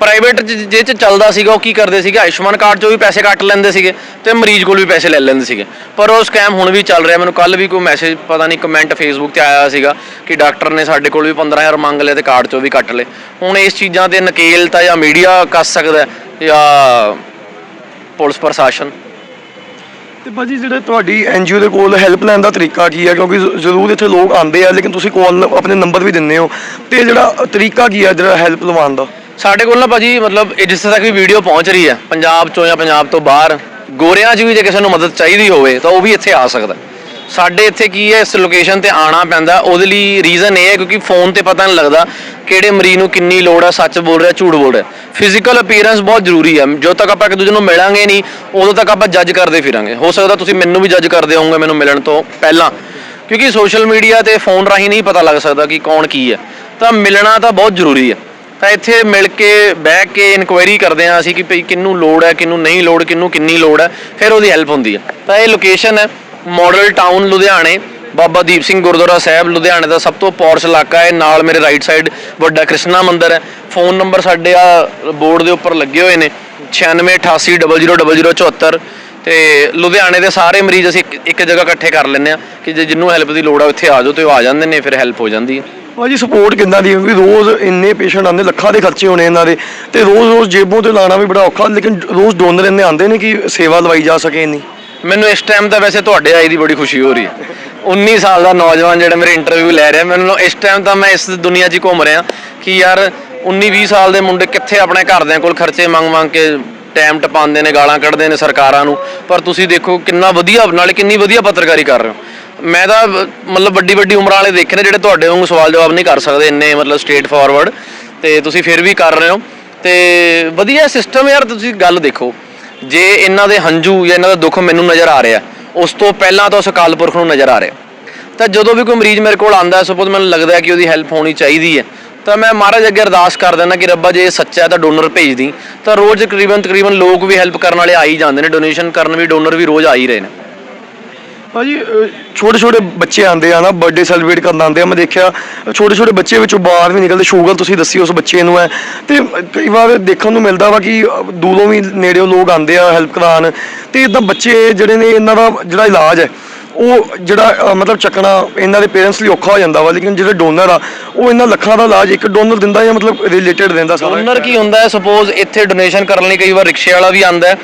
ਪ੍ਰਾਈਵੇਟ ਜੇ ਚ ਚੱਲਦਾ ਸੀਗਾ, ਉਹ ਕੀ ਕਰਦੇ ਸੀਗੇ? ਆਯੁਸ਼ਮਾਨ ਕਾਰਡ ਚੋਂ ਵੀ ਪੈਸੇ ਕੱਟ ਲੈਂਦੇ ਸੀਗੇ ਤੇ ਮਰੀਜ਼ ਕੋਲ ਵੀ ਪੈਸੇ ਲੈ ਲੈਂਦੇ ਸੀਗੇ। ਪਰ ਉਹ ਸਕੈਮ ਹੁਣ ਵੀ ਚੱਲ ਰਿਹਾ। ਮੈਨੂੰ ਕੱਲ ਵੀ ਕੋਈ ਮੈਸੇਜ ਪਤਾ ਨਹੀਂ ਕਮੈਂਟ ਫੇਸਬੁੱਕ ਤੇ ਆਇਆ ਸੀਗਾ ਕਿ ਡਾਕਟਰ ਨੇ ਸਾਡੇ ਕੋਲ ਵੀ 15000 ਮੰਗ ਲਏ ਤੇ ਕਾਰਡ ਚੋਂ ਵੀ ਕੱਟ ਲਏ। ਹੁਣ ਇਸ ਚੀਜ਼ਾਂ ਤੇ ਨਕੇਲ ਤਾਂ ਜਾਂ ਮੀਡੀਆ ਕੱਸ ਸਕਦਾ ਜਾਂ ਪੁਲਿਸ ਪ੍ਰਸ਼ਾਸਨ। ਤੇ ਭਾਜੀ ਜਿਹੜੇ ਤੁਹਾਡੀ ਐਨਜੀਓ ਦੇ ਕੋਲ ਹੈਲਪ ਲੈਣ ਦਾ ਤਰੀਕਾ ਕੀ ਹੈ? ਕਿਉਂਕਿ ਜ਼ਰੂਰ ਇੱਥੇ ਲੋਕ ਆਉਂਦੇ ਆ, ਲੇਕਿਨ ਤੁਸੀਂ ਕੋਲ ਆਪਣੇ ਨੰਬਰ ਵੀ ਦਿੰਦੇ ਹੋ। ਤੇ ਜਿਹੜਾ ਤਰੀਕਾ ਕੀ ਹੈ ਜਿਹੜਾ ਹੈਲਪ ਲਵਾਉਣ ਦਾ? ਸਾਡੇ ਕੋਲ ਨਾ ਭਾਜੀ ਮਤਲਬ ਇਹ ਜਿਸ ਤੱਕ ਵੀ ਵੀਡੀਓ ਪਹੁੰਚ ਰਹੀ ਹੈ ਪੰਜਾਬ ਚੋਂ ਜਾਂ ਪੰਜਾਬ ਤੋਂ ਬਾਹਰ, ਗੋਰਿਆਂ 'ਚ ਵੀ ਜੇ ਕਿਸੇ ਨੂੰ ਮਦਦ ਚਾਹੀਦੀ ਹੋਵੇ, ਤਾਂ ਉਹ ਵੀ ਇੱਥੇ ਆ ਸਕਦਾ। ਸਾਡੇ ਇੱਥੇ ਕੀ ਹੈ, ਇਸ ਲੋਕੇਸ਼ਨ ਤੇ ਆਣਾ ਪੈਂਦਾ, ਉਹਦੇ ਲਈ ਰੀਜ਼ਨ ਇਹ ਹੈ ਕਿਉਂਕਿ ਫੋਨ ਤੇ ਪਤਾ ਨਹੀਂ ਲੱਗਦਾ ਕਿਹੜੇ ਮਰੀਜ਼ ਨੂੰ ਕਿੰਨੀ ਲੋੜ ਹੈ, ਸੱਚ ਬੋਲ ਰਿਹਾ, ਝੂਠ ਬੋਲ ਰਿਹਾ। ਫਿਜ਼ੀਕਲ ਅਪੀਅਰੈਂਸ ਬਹੁਤ ਜ਼ਰੂਰੀ ਹੈ। ਜਦੋਂ ਤੱਕ ਆਪਾਂ ਇੱਕ ਦੂਜੇ ਨੂੰ ਮਿਲਾਂਗੇ ਨਹੀਂ, ਉਦੋਂ ਤੱਕ ਆਪਾਂ ਜੱਜ ਕਰਦੇ ਫਿਰਾਂਗੇ। ਹੋ ਸਕਦਾ ਤੁਸੀਂ ਮੈਨੂੰ ਵੀ ਜੱਜ ਕਰਦੇ ਹੋਵੋਗੇ ਮੈਨੂੰ ਮਿਲਣ ਤੋਂ ਪਹਿਲਾਂ। ਕਿਉਂਕਿ ਸੋਸ਼ਲ ਮੀਡੀਆ ਤੇ ਫੋਨ ਰਾਹੀਂ ਨਹੀਂ ਪਤਾ ਲੱਗ ਸਕਦਾ ਕਿ ਕੌਣ ਕੀ ਹੈ। ਤਾਂ ਮਿਲਣਾ ਤਾਂ ਬਹੁਤ ਜ਼ਰੂਰੀ ਹੈ। ਤਾਂ ਇੱਥੇ ਮਿਲ ਕੇ ਬਹਿ ਕੇ ਇਨਕੁਆਇਰੀ ਕਰਦੇ ਹਾਂ ਅਸੀਂ ਕਿ ਭਈ ਕਿੰਨੂੰ ਲੋੜ ਹੈ, ਕਿੰਨੂੰ ਨਹੀਂ ਲੋੜ, ਕਿੰਨੂੰ ਕਿੰਨੀ ਲੋੜ ਹੈ, ਫਿਰ ਉਹਦੀ ਹੈਲਪ ਹੁੰਦੀ ਹੈ। ਤਾਂ ਇਹ ਲੋਕੇਸ਼ਨ ਹੈ ਮਾਡਲ ਟਾਊਨ ਲੁਧਿਆਣੇ, ਬਾਬਾ ਦੀਪ ਸਿੰਘ ਗੁਰਦੁਆਰਾ ਸਾਹਿਬ ਲੁਧਿਆਣੇ ਦਾ ਸਭ ਤੋਂ ਪੌਰਸ਼ ਇਲਾਕਾ ਹੈ, ਨਾਲ ਮੇਰੇ ਰਾਈਟ ਸਾਈਡ ਵੱਡਾ ਕ੍ਰਿਸ਼ਨਾ ਮੰਦਿਰ ਹੈ। ਫੋਨ ਨੰਬਰ ਸਾਡੇ ਆ ਬੋਰਡ ਦੇ ਉੱਪਰ ਲੱਗੇ ਹੋਏ ਨੇ 9688000074 ਤੇ ਲੁਧਿਆਣੇ ਦੇ ਸਾਰੇ ਮਰੀਜ਼ ਅਸੀਂ ਇੱਕ- ਇੱਕ ਜਗ੍ਹਾ ਇਕੱਠੇ ਕਰ ਲੈਂਦੇ ਆ ਕਿ ਜੇ ਜਿੰਨੂੰ ਹੈਲਪ ਦੀ ਲੋੜ ਆ, ਉੱਥੇ ਆ ਜਾਓ ਤੇ ਉਹ ਆ ਜਾਂਦੇ ਨੇ, ਫਿਰ ਹੈਲਪ ਹੋ ਜਾਂਦੀ ਹੈ। ਭਾਜੀ ਸਪੋਰਟ ਕਿੰਨਾ ਦੀ ਕਿਉਂਕਿ ਰੋਜ਼ ਇੰਨੇ ਪੇਸ਼ੈਂਟ ਆਉਂਦੇ, ਲੱਖਾਂ ਦੇ ਖਰਚੇ ਹੋਣੇ ਇਹਨਾਂ ਦੇ। ਤੇ ਰੋਜ਼-ਰੋਜ਼ ਜੇਬੋਂ ਤੇ ਲਾਣਾ ਵੀ ਬੜਾ ਔਖਾ, ਲੇਕਿਨ ਰੋਜ਼ ਡੋਨਰ ਇੰਨੇ ਆਉਂਦੇ ਨੇ ਕਿ ਸੇਵਾ ਲਵਾਈ ਜਾ ਸਕੇ ਇੰਨੀ। ਮੈਨੂੰ ਇਸ ਟਾਈਮ ਤਾਂ ਵੈਸੇ ਤੁਹਾਡੇ ਆਈ ਦੀ ਬੜੀ ਖੁਸ਼ੀ ਹੋ ਰਹੀ ਹੈ। 19 ਸਾਲ ਦਾ ਨੌਜਵਾਨ ਜਿਹੜਾ ਮੇਰੇ ਇੰਟਰਵਿਊ ਲੈ ਰਿਹਾ, ਮੈਨੂੰ ਇਸ ਟਾਈਮ ਤਾਂ ਮੈਂ ਇਸ ਦੁਨੀਆ 'ਚ ਹੀ ਘੁੰਮ ਰਿਹਾ ਕਿ ਯਾਰ 19 20 ਸਾਲ ਦੇ ਮੁੰਡੇ ਕਿੱਥੇ ਆਪਣੇ ਘਰਦਿਆਂ ਕੋਲ ਖਰਚੇ ਮੰਗ ਮੰਗ ਕੇ ਟਾਈਮ ਟਪਾਉਂਦੇ ਨੇ, ਗਾਲਾਂ ਕੱਢਦੇ ਨੇ ਸਰਕਾਰਾਂ ਨੂੰ। ਪਰ ਤੁਸੀਂ ਦੇਖੋ ਕਿੰਨਾ ਵਧੀਆ, ਨਾਲੇ ਕਿੰਨੀ ਵਧੀਆ ਪੱਤਰਕਾਰੀ ਕਰ ਰਹੇ ਹੋ। ਮੈਂ ਤਾਂ ਮਤਲਬ ਵੱਡੀ ਵੱਡੀ ਉਮਰਾਂ ਵਾਲੇ ਦੇਖੇ ਨੇ ਜਿਹੜੇ ਤੁਹਾਡੇ ਵਾਂਗੂ ਸਵਾਲ ਜਵਾਬ ਨਹੀਂ ਕਰ ਸਕਦੇ ਇੰਨੇ ਮਤਲਬ ਸਟੇਟ ਫਾਰਵਰਡ ਤੇ ਤੁਸੀਂ ਫਿਰ ਵੀ ਕਰ ਰਹੇ ਹੋ। ਤੇ ਵਧੀਆ ਸਿਸਟਮ ਯਾਰ, ਤੁਸੀਂ ਗੱਲ ਦੇਖੋ। ਜੇ ਇਹਨਾਂ ਦੇ ਹੰਝੂ ਜਾਂ ਇਹਨਾਂ ਦਾ ਦੁੱਖ ਮੈਨੂੰ ਨਜ਼ਰ ਆ ਰਿਹਾ, ਉਸ ਤੋਂ ਪਹਿਲਾਂ ਤਾਂ ਉਸ ਅਕਾਲ ਪੁਰਖ ਨੂੰ ਨਜ਼ਰ ਆ ਰਿਹਾ। ਤਾਂ ਜਦੋਂ ਵੀ ਕੋਈ ਮਰੀਜ਼ ਮੇਰੇ ਕੋਲ ਆਂਦਾ ਸਪੋਜ਼ ਮੈਨੂੰ ਲੱਗਦਾ ਕਿ ਉਹਦੀ ਹੈਲਪ ਹੋਣੀ ਚਾਹੀਦੀ ਹੈ, ਤਾਂ ਮੈਂ ਮਹਾਰਾਜ ਅੱਗੇ ਅਰਦਾਸ ਕਰ ਦਿੰਦਾ ਕਿ ਰੱਬਾ ਜੇ ਇਹ ਸੱਚਾ ਹੈ ਤਾਂ ਡੋਨਰ ਭੇਜ ਦੀ। ਤਾਂ ਰੋਜ਼ ਤਕਰੀਬਨ ਤਕਰੀਬਨ ਲੋਕ ਵੀ ਹੈਲਪ ਕਰਨ ਵਾਲੇ ਆ ਹੀ ਜਾਂਦੇ ਨੇ ਡੋਨੇਸ਼ਨ ਕਰਨ ਵੀ ਡੋਨਰ ਵੀ ਰੋਜ਼ ਆ ਹੀ ਰਹੇ ਨੇ। ਭਾਜੀ ਛੋਟੇ ਛੋਟੇ ਬੱਚੇ ਆਉਂਦੇ ਆ ਨਾ ਬਰਥਡੇ ਸੈਲੀਬ੍ਰੇਟ ਕਰਨ ਆਉਂਦੇ ਆ, ਮੈਂ ਦੇਖਿਆ ਛੋਟੇ ਛੋਟੇ ਬੱਚੇ ਵਿੱਚੋਂ ਬਾਹਰ ਵੀ ਨਿਕਲਦੇ, ਸ਼ੂਗਰ ਤੁਸੀਂ ਦੱਸੀ ਉਸ ਬੱਚੇ ਨੂੰ ਹੈ। ਤੇ ਕਈ ਵਾਰ ਦੇਖਣ ਨੂੰ ਮਿਲਦਾ ਵਾ ਕਿ ਦੂਰੋਂ ਵੀ ਨੇੜਿਓਂ ਲੋਕ ਆਉਂਦੇ ਆ ਹੈਲਪ ਕਰਾਉਣ। ਤੇ ਇਦਾਂ ਬੱਚੇ ਜਿਹੜੇ ਨੇ, ਇਹਨਾਂ ਦਾ ਜਿਹੜਾ ਇਲਾਜ ਹੈ, ਉਹ ਜਿਹੜਾ ਮਤਲਬ ਚੱਕਣਾ, ਇਹਨਾਂ ਦੇ ਪੇਰੈਂਟਸ ਲਈ ਔਖਾ ਹੋ ਜਾਂਦਾ ਵਾ, ਲੇਕਿਨ ਜਿਹੜੇ ਡੋਨਰ ਆ, ਉਹ ਇਹਨਾਂ ਲੱਖਾਂ ਦਾ ਇਲਾਜ ਇੱਕ ਡੋਨਰ ਦਿੰਦਾ ਜਾਂ ਮਤਲਬ ਰਿਲੇਟਡ ਦਿੰਦਾ ਸਾਰਾ। ਡੋਨਰ ਕੀ ਹੁੰਦਾ ਹੈ? ਸਪੋਜ਼ ਇੱਥੇ ਡੋਨੇਸ਼ਨ ਕਰਨ ਲਈ ਕਈ ਵਾਰ ਰਿਕਸ਼ੇ ਵਾਲਾ ਵੀ ਆਂਦਾ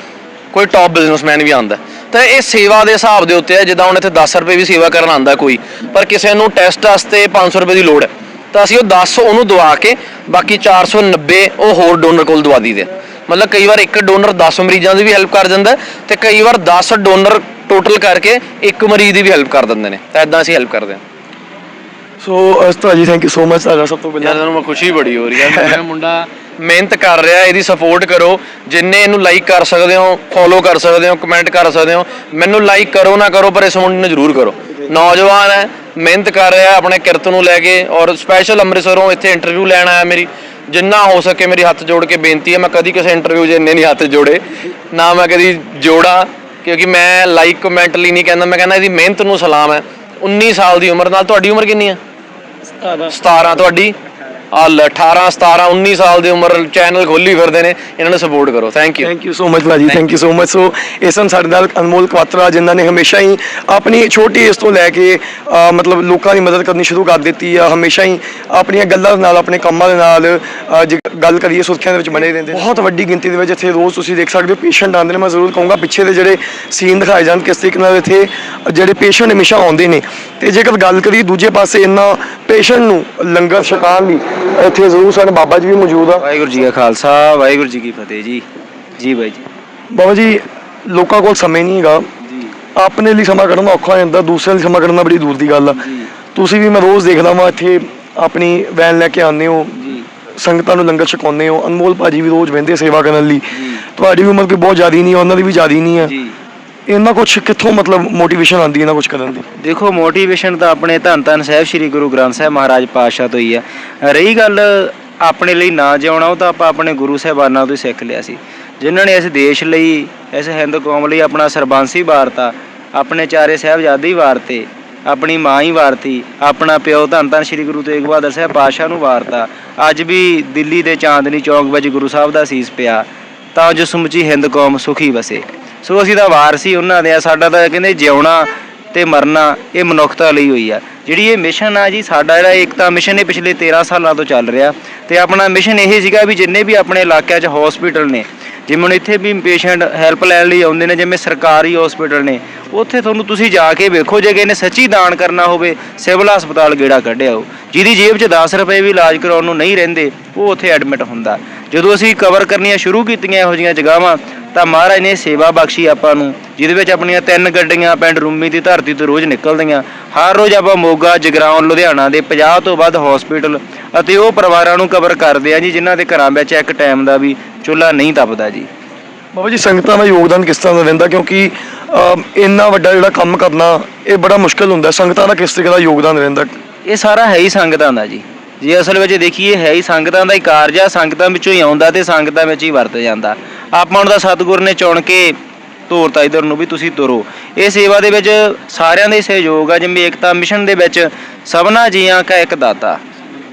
ਕੋਈ ਟੌਪ ਬਿਜ਼ਨਸਮੈਨ ਵੀ ਆਉਂਦਾ ਤਾਂ ਇਹ ਸੇਵਾ ਦੇ ਹਿਸਾਬ ਦੇ ਉੱਤੇ ਹੈ, ਜਿੱਦਾਂ ਹੁਣ ਇੱਥੇ 10 ਰੁਪਏ ਵੀ ਸੇਵਾ ਕਰਨ ਆਉਂਦਾ ਕੋਈ, ਪਰ ਕਿਸੇ ਨੂੰ ਟੈਸਟ ਵਾਸਤੇ 500 ਰੁਪਏ ਦੀ ਲੋੜ ਹੈ। ਤਾਂ ਅਸੀਂ ਉਹ 10 ਉਹਨੂੰ ਦਵਾ ਕੇ ਬਾਕੀ 490 ਉਹ ਹੋਰ ਡੋਨਰ ਕੋਲ ਦਵਾ ਦਈਦੇ ਮਤਲਬ ਕਈ ਵਾਰ ਇੱਕ ਡੋਨਰ 10 ਮਰੀਜ਼ਾਂ ਦੀ ਵੀ ਹੈਲਪ ਕਰ ਜਾਂਦਾ ਹੈ ਤੇ ਕਈ ਵਾਰ 10 ਡੋਨਰ ਟੋਟਲ ਕਰਕੇ ਇੱਕ ਮਰੀਜ਼ ਦੀ ਵੀ ਹੈਲਪ ਕਰ ਦਿੰਦੇ ਨੇ। ਤਾਂ ਇਦਾਂ ਅਸੀਂ ਹੈਲਪ ਕਰਦੇ ਹਾਂ। ਸੋ ਅਸਤਾ ਜੀ ਥੈਂਕ ਯੂ ਸੋ ਮਚ ਤੁਹਾਡਾ ਸਭ ਤੋਂ ਯਾਰ ਪਹਿਲਾਂ ਮੈਂ ਖੁਸ਼ੀ ਬੜੀ ਹੋ ਰਹੀ ਹੈ ਮੇਰਾ ਮੁੰਡਾ ਮਿਹਨਤ ਕਰ ਰਿਹਾ, ਇਹਦੀ ਸਪੋਰਟ ਕਰੋ। ਜਿੰਨੇ ਇਹਨੂੰ ਲਾਈਕ ਕਰ ਸਕਦੇ ਹੋ ਫੋਲੋ ਕਰ ਸਕਦੇ ਹੋ ਕਮੈਂਟ ਕਰ ਸਕਦੇ ਹੋ, ਮੈਨੂੰ ਲਾਈਕ ਕਰੋ ਨਾ ਕਰੋ, ਪਰ ਇਸ ਮੁੰਡੇ ਨੂੰ ਜ਼ਰੂਰ ਕਰੋ। ਨੌਜਵਾਨ ਹੈ, ਮਿਹਨਤ ਕਰ ਰਿਹਾ, ਆਪਣੇ ਕਿਰਤ ਨੂੰ ਲੈ ਕੇ, ਔਰ ਸਪੈਸ਼ਲ ਅੰਮ੍ਰਿਤਸਰੋਂ ਇੱਥੇ ਇੰਟਰਵਿਊ ਲੈਣ ਆਇਆ ਮੇਰੀ। ਜਿੰਨਾ ਹੋ ਸਕੇ ਮੇਰੀ ਹੱਥ ਜੋੜ ਕੇ ਬੇਨਤੀ ਹੈ, ਮੈਂ ਕਦੀ ਕਿਸੇ ਇੰਟਰਵਿਊ 'ਚ ਇੰਨੇ ਨਹੀਂ ਹੱਥ ਜੋੜੇ। ਨਾ ਮੈਂ ਕਦੀ ਜੋੜਾ, ਕਿਉਂਕਿ ਮੈਂ ਲਾਈਕ ਕਮੈਂਟ ਲਈ ਨਹੀਂ ਕਹਿੰਦਾ। ਮੈਂ ਕਹਿੰਦਾ, ਇਹਦੀ ਮਿਹਨਤ ਨੂੰ ਸਲਾਮ ਹੈ। 19 ਸਾਲ ਦੀ ਉਮਰ ਨਾਲ ਤੁਹਾਡੀ ਉਮਰ ਕਿੰਨੀ ਹੈ? 17 ਤੁਹਾਡੀ। ਆ 18 17 19 ਸਾਲ ਦੀ ਉਮਰ ਚੈਨਲ ਖੋਲੀ ਫਿਰਦੇ ਨੇ ਇਹਨਾਂ ਨੂੰ ਸਪੋਰਟ ਕਰੋ thank you thank you so much ਭਾਜੀ thank you so much so ਇਸ ਸਾਡੇ ਨਾਲ ਅਨਮੋਲ ਕੁਆਤਰਾ ਜਿਨ੍ਹਾਂ ਨੇ ਹਮੇਸ਼ਾ ਹੀ ਆਪਣੀ ਛੋਟੀ ਏਜ ਤੋਂ ਲੈ ਕੇ ਮਤਲਬ ਲੋਕਾਂ ਦੀ ਮਦਦ ਕਰਨੀ ਸ਼ੁਰੂ ਕਰ ਦਿੱਤੀ ਆ ਹਮੇਸ਼ਾ ਹੀ ਆਪਣੀਆਂ ਗੱਲਾਂ ਦੇ ਨਾਲ ਆਪਣੇ ਕੰਮਾਂ ਦੇ ਨਾਲ ਜੇ ਗੱਲ ਕਰੀਏ ਸੁਰਖੀਆਂ ਦੇ ਵਿੱਚ ਬਣੇ ਰਹਿੰਦੇ ਬਹੁਤ ਵੱਡੀ ਗਿਣਤੀ ਦੇ ਵਿੱਚ ਇੱਥੇ ਰੋਜ਼ ਤੁਸੀਂ ਦੇਖ ਸਕਦੇ ਹੋ ਪੇਸ਼ੈਂਟ ਆਉਂਦੇ ਨੇ ਮੈਂ ਜ਼ਰੂਰ ਕਹੂੰਗਾ ਪਿੱਛੇ ਦੇ ਜਿਹੜੇ ਸੀਨ ਦਿਖਾਏ ਜਾਣ ਕਿਸ ਤਰੀਕੇ ਨਾਲ ਇੱਥੇ ਜਿਹੜੇ ਪੇਸ਼ੈਂਟ ਹਮੇਸ਼ਾ ਆਉਂਦੇ ਨੇ। ਤੇ ਜੇਕਰ ਗੱਲ ਕਰੀਏ ਦੂਜੇ ਪਾਸੇ ਇਹਨਾਂ ਪੇਸ਼ੈਂਟ ਨੂੰ ਲੰਗਰ ਛਕਾਉਣ ਲਈ ਇੱਥੇ ਜ਼ਰੂਰ ਸਾਡੇ ਬਾਬਾ ਜੀ ਵੀ ਮੌਜੂਦ ਆ। ਵਾਹਿਗੁਰੂ ਜੀ ਕਾ ਖਾਲਸਾ ਵਾਹਿਗੁਰੂ ਜੀ ਕੀ ਫਤਿਹ ਜੀ। ਜੀ ਬਾਈ ਜੀ। ਬਾਬਾ ਜੀ ਲੋਕਾਂ ਕੋਲ ਸਮੇਂ ਨਹੀਂ ਹੈਗਾ। ਆਪਣੇ ਲਈ ਸਮਾਂ ਕੱਢਣਾ ਔਖਾ ਹੋ ਜਾਂਦਾ ਦੂਸਰਿਆਂ ਲਈ ਸਮਾਂ ਕੱਢਣਾ ਬੜੀ ਦੂਰ ਦੀ ਗੱਲ ਆ। ਤੁਸੀਂ ਵੀ ਮੈਂ ਰੋਜ਼ ਦੇਖਦਾ ਵਾਂ ਇੱਥੇ ਆਪਣੀ ਵੈਨ ਲੈ ਕੇ ਆਉਂਦੇ ਹੋ ਸੰਗਤਾਂ ਨੂੰ ਲੰਗਰ ਛਕਾਉਂਦੇ ਹੋ ਅਨਮੋਲ ਭਾਜੀ ਵੀ ਰੋਜ਼ ਵਹਿੰਦੇ ਸੇਵਾ ਕਰਨ ਲਈ। ਤੁਹਾਡੀ ਵੀ ਉਮਰ ਕੋਈ ਬਹੁਤ ਜ਼ਿਆਦੀ ਨਹੀਂ ਹੈ ਉਹਨਾਂ ਦੀ ਵੀ ਜ਼ਿਆਦੀ ਨਹੀਂ ਹੈ ਜੀ। ਇਹਨਾਂ ਕੁਛ ਕਿੱਥੋਂ ਮਤਲਬ ਮੋਟੀਵੇਸ਼ਨ ਆਉਂਦੀ, ਇਹਨਾਂ ਕੁਛ ਕਰਨ ਦੀ? ਦੇਖੋ ਮੋਟੀਵੇਸ਼ਨ ਤਾਂ ਆਪਣੇ ਧੰਨ ਧੰਨ ਸਾਹਿਬ ਸ੍ਰੀ ਗੁਰੂ ਗ੍ਰੰਥ ਸਾਹਿਬ ਮਹਾਰਾਜ ਪਾਤਸ਼ਾਹ ਤੋਂ ਹੀ ਆ। ਰਹੀ ਗੱਲ ਆਪਣੇ ਲਈ ਨਾ ਜਿਉਣਾ, ਉਹ ਤਾਂ ਆਪਾਂ ਆਪਣੇ ਗੁਰੂ ਸਾਹਿਬਾਨਾਂ ਤੋਂ ਹੀ ਸਿੱਖ ਲਿਆ ਸੀ। ਜਿਨ੍ਹਾਂ ਨੇ ਇਸ ਦੇਸ਼ ਲਈ, ਇਸ ਹਿੰਦ ਕੌਮ ਲਈ ਆਪਣਾ ਸਰਬੰਸੀ ਵਾਰਤਾ, ਆਪਣੇ ਚਾਰੇ ਸਾਹਿਬਜ਼ਾਦੇ ਹੀ ਵਾਰਤੇ, ਆਪਣੀ ਮਾਂ ਹੀ ਵਾਰਤੀ, ਆਪਣਾ ਪਿਓ ਧੰਨ ਧੰਨ ਸ੍ਰੀ ਗੁਰੂ ਤੇਗ ਬਹਾਦਰ ਸਾਹਿਬ ਪਾਤਸ਼ਾਹ ਨੂੰ ਵਾਰਤਾ। ਅੱਜ ਵੀ ਦਿੱਲੀ ਦੇ ਚਾਂਦਨੀ ਚੌਕ ਵਿੱਚ ਗੁਰੂ ਸਾਹਿਬ ਦਾ ਸੀਸ ਪਿਆ, ਤਾਂ ਜੋ ਸਮੁੱਚੀ ਹਿੰਦ ਕੌਮ ਸੁਖੀ ਵਸੇ। ਸੋ ਅਸੀਂ ਤਾਂ ਵਾਰ ਸੀ ਉਹਨਾਂ ਦੇ ਆ, ਸਾਡਾ ਤਾਂ ਕਹਿੰਦੇ ਜਿਉਣਾ ਤੇ ਮਰਨਾ, ਇਹ ਮਨੁੱਖਤਾ ਲਈ ਹੋਈ ਆ। ਜਿਹੜੀ ਇਹ ਮਿਸ਼ਨ ਆ ਜੀ, ਸਾਡਾ ਜਿਹੜਾ ਏਕਤਾ ਮਿਸ਼ਨ ਇਹ ਪਿਛਲੇ 13 ਸਾਲਾਂ ਤੋਂ ਚੱਲ ਰਿਹਾ ਤੇ ਆਪਣਾ ਮਿਸ਼ਨ ਇਹ ਸੀਗਾ ਵੀ ਜਿੰਨੇ ਵੀ ਆਪਣੇ ਇਲਾਕਿਆਂ 'ਚ ਹਸਪੀਟਲ ਨੇ ਜਿਵੇਂ ਹੁਣ ਇੱਥੇ ਵੀ ਪੇਸ਼ੈਂਟ ਹੈਲਪ ਲੈਣ ਲਈ ਆਉਂਦੇ ਨੇ, ਜਿਵੇਂ ਸਰਕਾਰੀ ਹਸਪੀਟਲ ਨੇ, ਉੱਥੇ ਤੁਹਾਨੂੰ ਤੁਸੀਂ ਜਾ ਕੇ ਵੇਖੋ, ਜੇ ਕਿਸੇ ਨੇ ਸੱਚੀ ਦਾਨ ਕਰਨਾ ਹੋਵੇ, ਸਿਵਲ ਹਸਪਤਾਲ ਗੇੜਾ ਕੱਢਿਆ ਹੋ ਜਿਹਦੀ ਜੇਬ 'ਚ 10 ਰੁਪਏ ਵੀ ਇਲਾਜ ਕਰਾਉਣ ਨੂੰ ਨਹੀਂ ਰਹਿੰਦੇ, ਉਹ ਉੱਥੇ ਐਡਮਿਟ ਹੁੰਦਾ। ਜਦੋਂ ਅਸੀਂ ਕਵਰ ਕਰਨੀਆਂ ਸ਼ੁਰੂ ਕੀਤੀਆਂ ਇਹੋ ਜਿਹੀਆਂ ਜਗ੍ਹਾਵਾਂ, ਤਾਂ ਮਹਾਰਾਜ ਨੇ ਸੇਵਾ ਬਖਸ਼ੀ ਆਪਾਂ ਨੂੰ, ਜਿਹਦੇ ਵਿੱਚ ਆਪਣੀਆਂ ਤਿੰਨ ਗੱਡੀਆਂ, ਪਿੰਡ ਰੂਮੀ ਦੀ ਧਰਤੀ ਤੋਂ ਰੋਜ਼ ਨਿਕਲਦੀਆਂ। ਹਰ ਰੋਜ਼ ਆਪਾਂ ਮੋਗਾ, ਜਗਰਾਉਂ, ਲੁਧਿਆਣਾ ਦੇ 50 ਤੋਂ ਵੱਧ ਹਸਪੀਟਲ ਅਤੇ ਉਹ ਪਰਿਵਾਰਾਂ ਨੂੰ ਕਵਰ ਕਰਦੇ ਆ ਜੀ, ਜਿਨ੍ਹਾਂ ਦੇ ਘਰਾਂ ਵਿੱਚ ਇੱਕ ਟਾਈਮ ਦਾ ਵੀ ਚੁੱਲ੍ਹਾ ਨਹੀਂ ਤਪਦਾ ਜੀ। ਬਾਬਾ ਜੀ ਸੰਗਤਾਂ ਦਾ ਯੋਗਦਾਨ ਕਿਸ ਤਰ੍ਹਾਂ ਦਾ ਰਹਿੰਦਾ? ਕਿਉਂਕਿ ਅਮ, ਇੰਨਾ ਵੱਡਾ ਜਿਹੜਾ ਕੰਮ ਕਰਨਾ ਇਹ ਬੜਾ ਮੁਸ਼ਕਲ ਹੁੰਦਾ ਸੰਗਤਾਂ ਦਾ ਕਿਸ ਤਰੀਕੇ ਦਾ ਯੋਗਦਾਨ ਰਹਿੰਦਾ? ਇਹ ਸਾਰਾ ਹੈ ਹੀ ਸੰਗਤਾਂ ਦਾ ਜੀ। ਜੇ ਅਸਲ ਵਿੱਚ ਦੇਖੀਏ ਹੈ ਹੀ ਸੰਗਤਾਂ ਦਾ ਹੀ ਕਾਰਜ ਆ। ਸੰਗਤਾਂ ਵਿੱਚੋਂ ਹੀ ਆਉਂਦਾ ਤੇ ਸੰਗਤਾਂ ਵਿੱਚ ਹੀ ਵਰਤ ਜਾਂਦਾ। ਆਪਾਂ ਨੂੰ ਤਾਂ ਸਤਿਗੁਰ ਨੇ ਚੁਣ ਕੇ ਤੋਰਤਾ ਇਧਰ ਨੂੰ ਵੀ ਤੁਸੀਂ ਤੁਰੋ। ਇਹ ਸੇਵਾ ਦੇ ਵਿੱਚ ਸਾਰਿਆਂ ਦਾ ਹੀ ਸਹਿਯੋਗ ਆ। ਜਿਵੇਂ ਏਕਤਾ ਮਿਸ਼ਨ ਦੇ ਵਿੱਚ ਸਭਨਾ ਜੀਆਂ ਕਾ ਇੱਕ ਦਾਤਾ।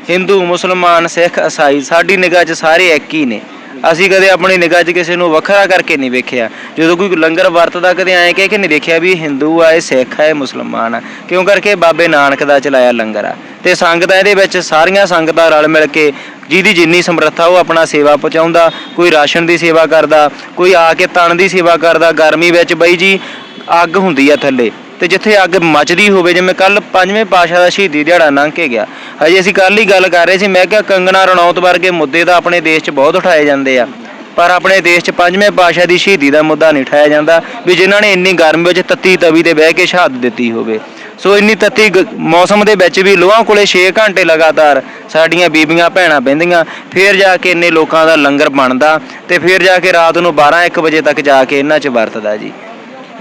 ਹਿੰਦੂ ਮੁਸਲਮਾਨ ਸਿੱਖ ਈਸਾਈ ਸਾਡੀ ਨਿਗਾਹ 'ਚ ਸਾਰੇ ਇੱਕ ਹੀ ਨੇ। ਅਸੀਂ ਕਦੇ ਆਪਣੀ ਨਿਗਾਹ 'ਚ ਕਿਸੇ ਨੂੰ ਵੱਖਰਾ ਕਰਕੇ ਨਹੀਂ ਵੇਖਿਆ। ਜਦੋਂ ਕੋਈ ਲੰਗਰ ਵਰਤਦਾ ਕਦੇ ਐਂ ਕਹਿ ਕੇ ਨਹੀਂ ਦੇਖਿਆ ਵੀ ਹਿੰਦੂ ਆ, ਇਹ ਸਿੱਖ ਆ, ਇਹ ਮੁਸਲਮਾਨ ਆ। ਕਿਉਂ ਕਰਕੇ ਬਾਬੇ ਨਾਨਕ ਦਾ ਚਲਾਇਆ ਲੰਗਰ ਆ? ਤੇ ਸੰਗਤਾਂ ਇਹਦੇ ਵਿੱਚ ਸਾਰੀਆਂ ਸੰਗਤਾਂ ਰਲ ਮਿਲ ਕੇ ਜਿਹਦੀ ਜਿੰਨੀ ਸਮਰੱਥਾ ਉਹ ਆਪਣਾ ਸੇਵਾ ਪਹੁੰਚਾਉਂਦਾ, ਕੋਈ ਰਾਸ਼ਨ ਦੀ ਸੇਵਾ ਕਰਦਾ, ਕੋਈ ਆ ਕੇ ਤਣ ਦੀ ਸੇਵਾ ਕਰਦਾ, ਗਰਮੀ ਵਿੱਚ ਬਈ ਜੀ ਅੱਗ ਹੁੰਦੀ ਆ ਥੱਲੇ। ਤੇ ਜਿੱਥੇ ਅੱਗ ਮੱਚਦੀ ਹੋਵੇ, ਜਿਵੇਂ ਕੱਲ ਪੰਜਵੇਂ ਪਾਸ਼ਾ ਦਾ ਸ਼ਹੀਦੀ ਦਿਹਾੜਾ ਲੰਘ ਕੇ ਗਿਆ। ਹਜੇ ਅਸੀਂ ਕੱਲ ਹੀ ਗੱਲ ਕਰ ਰਹੇ ਸੀ, ਮੈਂ ਕਿਹਾ ਕੰਗਣਾ ਰਣੌਤ ਵਰਗੇ ਮੁੱਦੇ ਤਾਂ ਆਪਣੇ ਦੇਸ਼ 'ਚ ਬਹੁਤ ਉਠਾਏ ਜਾਂਦੇ ਆ। ਪਰ ਆਪਣੇ ਦੇਸ਼ 'ਚ ਪੰਜਵੇਂ ਪਾਸ਼ਾ ਦੀ ਸ਼ਹੀਦੀ ਦਾ ਮੁੱਦਾ ਨਹੀਂ ਉਠਾਇਆ ਜਾਂਦਾ, ਵੀ ਜਿਨ੍ਹਾਂ ਨੇ ਇੰਨੀ ਗਰਮੀ ਵਿੱਚ ਤੱਤੀ ਤਵੀ ਤੇ ਬਹਿ ਕੇ ਸ਼ਹਾਦਤ ਦਿੱਤੀ ਹੋਵੇ। ਸੋ ਇੰਨੀ ਤੱਤੀ ਗ- ਮੌਸਮ ਦੇ ਵਿੱਚ ਵੀ ਲੋਹਾਂ ਕੋਲੇ 6 ਘੰਟੇ ਲਗਾਤਾਰ ਸਾਡੀਆਂ ਬੀਬੀਆਂ, ਭੈਣਾਂ ਬਹਿੰਦੀਆਂ, ਫੇਰ ਜਾ ਕੇ ਇੰਨੇ ਲੋਕਾਂ ਦਾ ਲੰਗਰ ਬਣਦਾ ਤੇ ਫੇਰ ਜਾ ਕੇ ਰਾਤ ਨੂੰ 12 1 ਵਜੇ ਤੱਕ ਜਾ ਕੇ ਇਹਨਾਂ 'ਚ ਵਰਤਦਾ ਜੀ।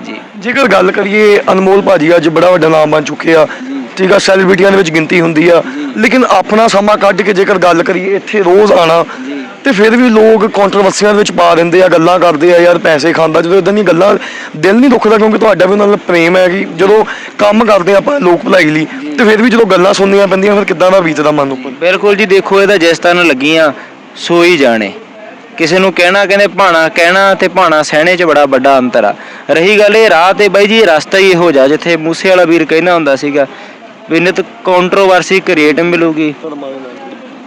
ਜੀ। ਜੇਕਰ ਗੱਲ ਕਰੀਏ ਅਨਮੋਲ ਭਾਜੀ ਅੱਜ ਬੜਾ ਵੱਡਾ ਨਾਮ ਬਣ ਚੁੱਕੇ ਆ। ਠੀਕ ਆ ਸੈਲੀਬ੍ਰਿਟੀਆਂ ਦੇ ਵਿੱਚ ਗਿਣਤੀ ਹੁੰਦੀ ਆ। ਲੇਕਿਨ ਆਪਣਾ ਸਮਾਂ ਕੱਢ ਕੇ ਜੇਕਰ ਗੱਲ ਕਰੀਏ ਇੱਥੇ ਰੋਜ਼ ਆਣਾ ਤੇ ਫਿਰ ਵੀ ਲੋਕ ਕੰਟਰੋਵਰਸੀਆਂ ਦੇ ਵਿੱਚ ਪਾ ਦਿੰਦੇ ਆ ਗੱਲਾਂ ਕਰਦੇ ਆ ਯਾਰ ਪੈਸੇ ਖਾਂਦਾ ਜਦੋਂ ਇਦਾਂ ਦੀਆਂ ਗੱਲਾਂ ਦਿਲ ਨਹੀਂ ਦੁਖਦਾ ਕਿਉਂਕਿ ਤੁਹਾਡਾ ਵੀ ਉਹਨਾਂ ਨਾਲ ਪ੍ਰੇਮ ਹੈ ਕਿ ਜਦੋਂ ਕੰਮ ਕਰਦੇ ਆ ਆਪਾਂ ਲੋਕ ਭਲਾਈ ਲਈ ਤੇ ਫਿਰ ਵੀ ਜਦੋਂ ਗੱਲਾਂ ਸੁਣਨੀਆਂ ਪੈਂਦੀਆਂ ਫਿਰ ਕਿੱਦਾਂ ਦਾ ਬੀਤਦਾ ਮਨ ਉੱਪਰ? ਬਿਲਕੁਲ ਜੀ ਦੇਖੋ ਇਹਦਾ ਜਿਸ ਤਰ੍ਹਾਂ ਲੱਗੀਆਂ ਸੋ ਹੀ ਜਾਣੇ। ਕਿਸੇ ਨੂੰ ਕਹਿਣਾ ਕਹਿੰਦੇ ਭਾਣਾ, ਕਹਿਣਾ ਤੇ ਭਾਣਾ ਸਹਿਣੇ 'ਚ ਬੜਾ ਵੱਡਾ ਅੰਤਰ ਆ। ਰਹੀ ਗੱਲ ਇਹ, ਰਾਹ ਤੇ ਬਾਈ ਜੀ ਰਸਤਾ ਹੀ ਇਹੋ ਜਾ ਜਿੱਥੇ ਮੂਸੇ ਵਾਲਾ ਵੀਰ ਕਹਿੰਦਾ ਹੁੰਦਾ ਸੀਗਾ ਵੀ ਨਿਤ ਕੰਟਰੋਵਰਸੀ ਕ੍ਰੀਏਟ ਮਿਲੂਗੀ।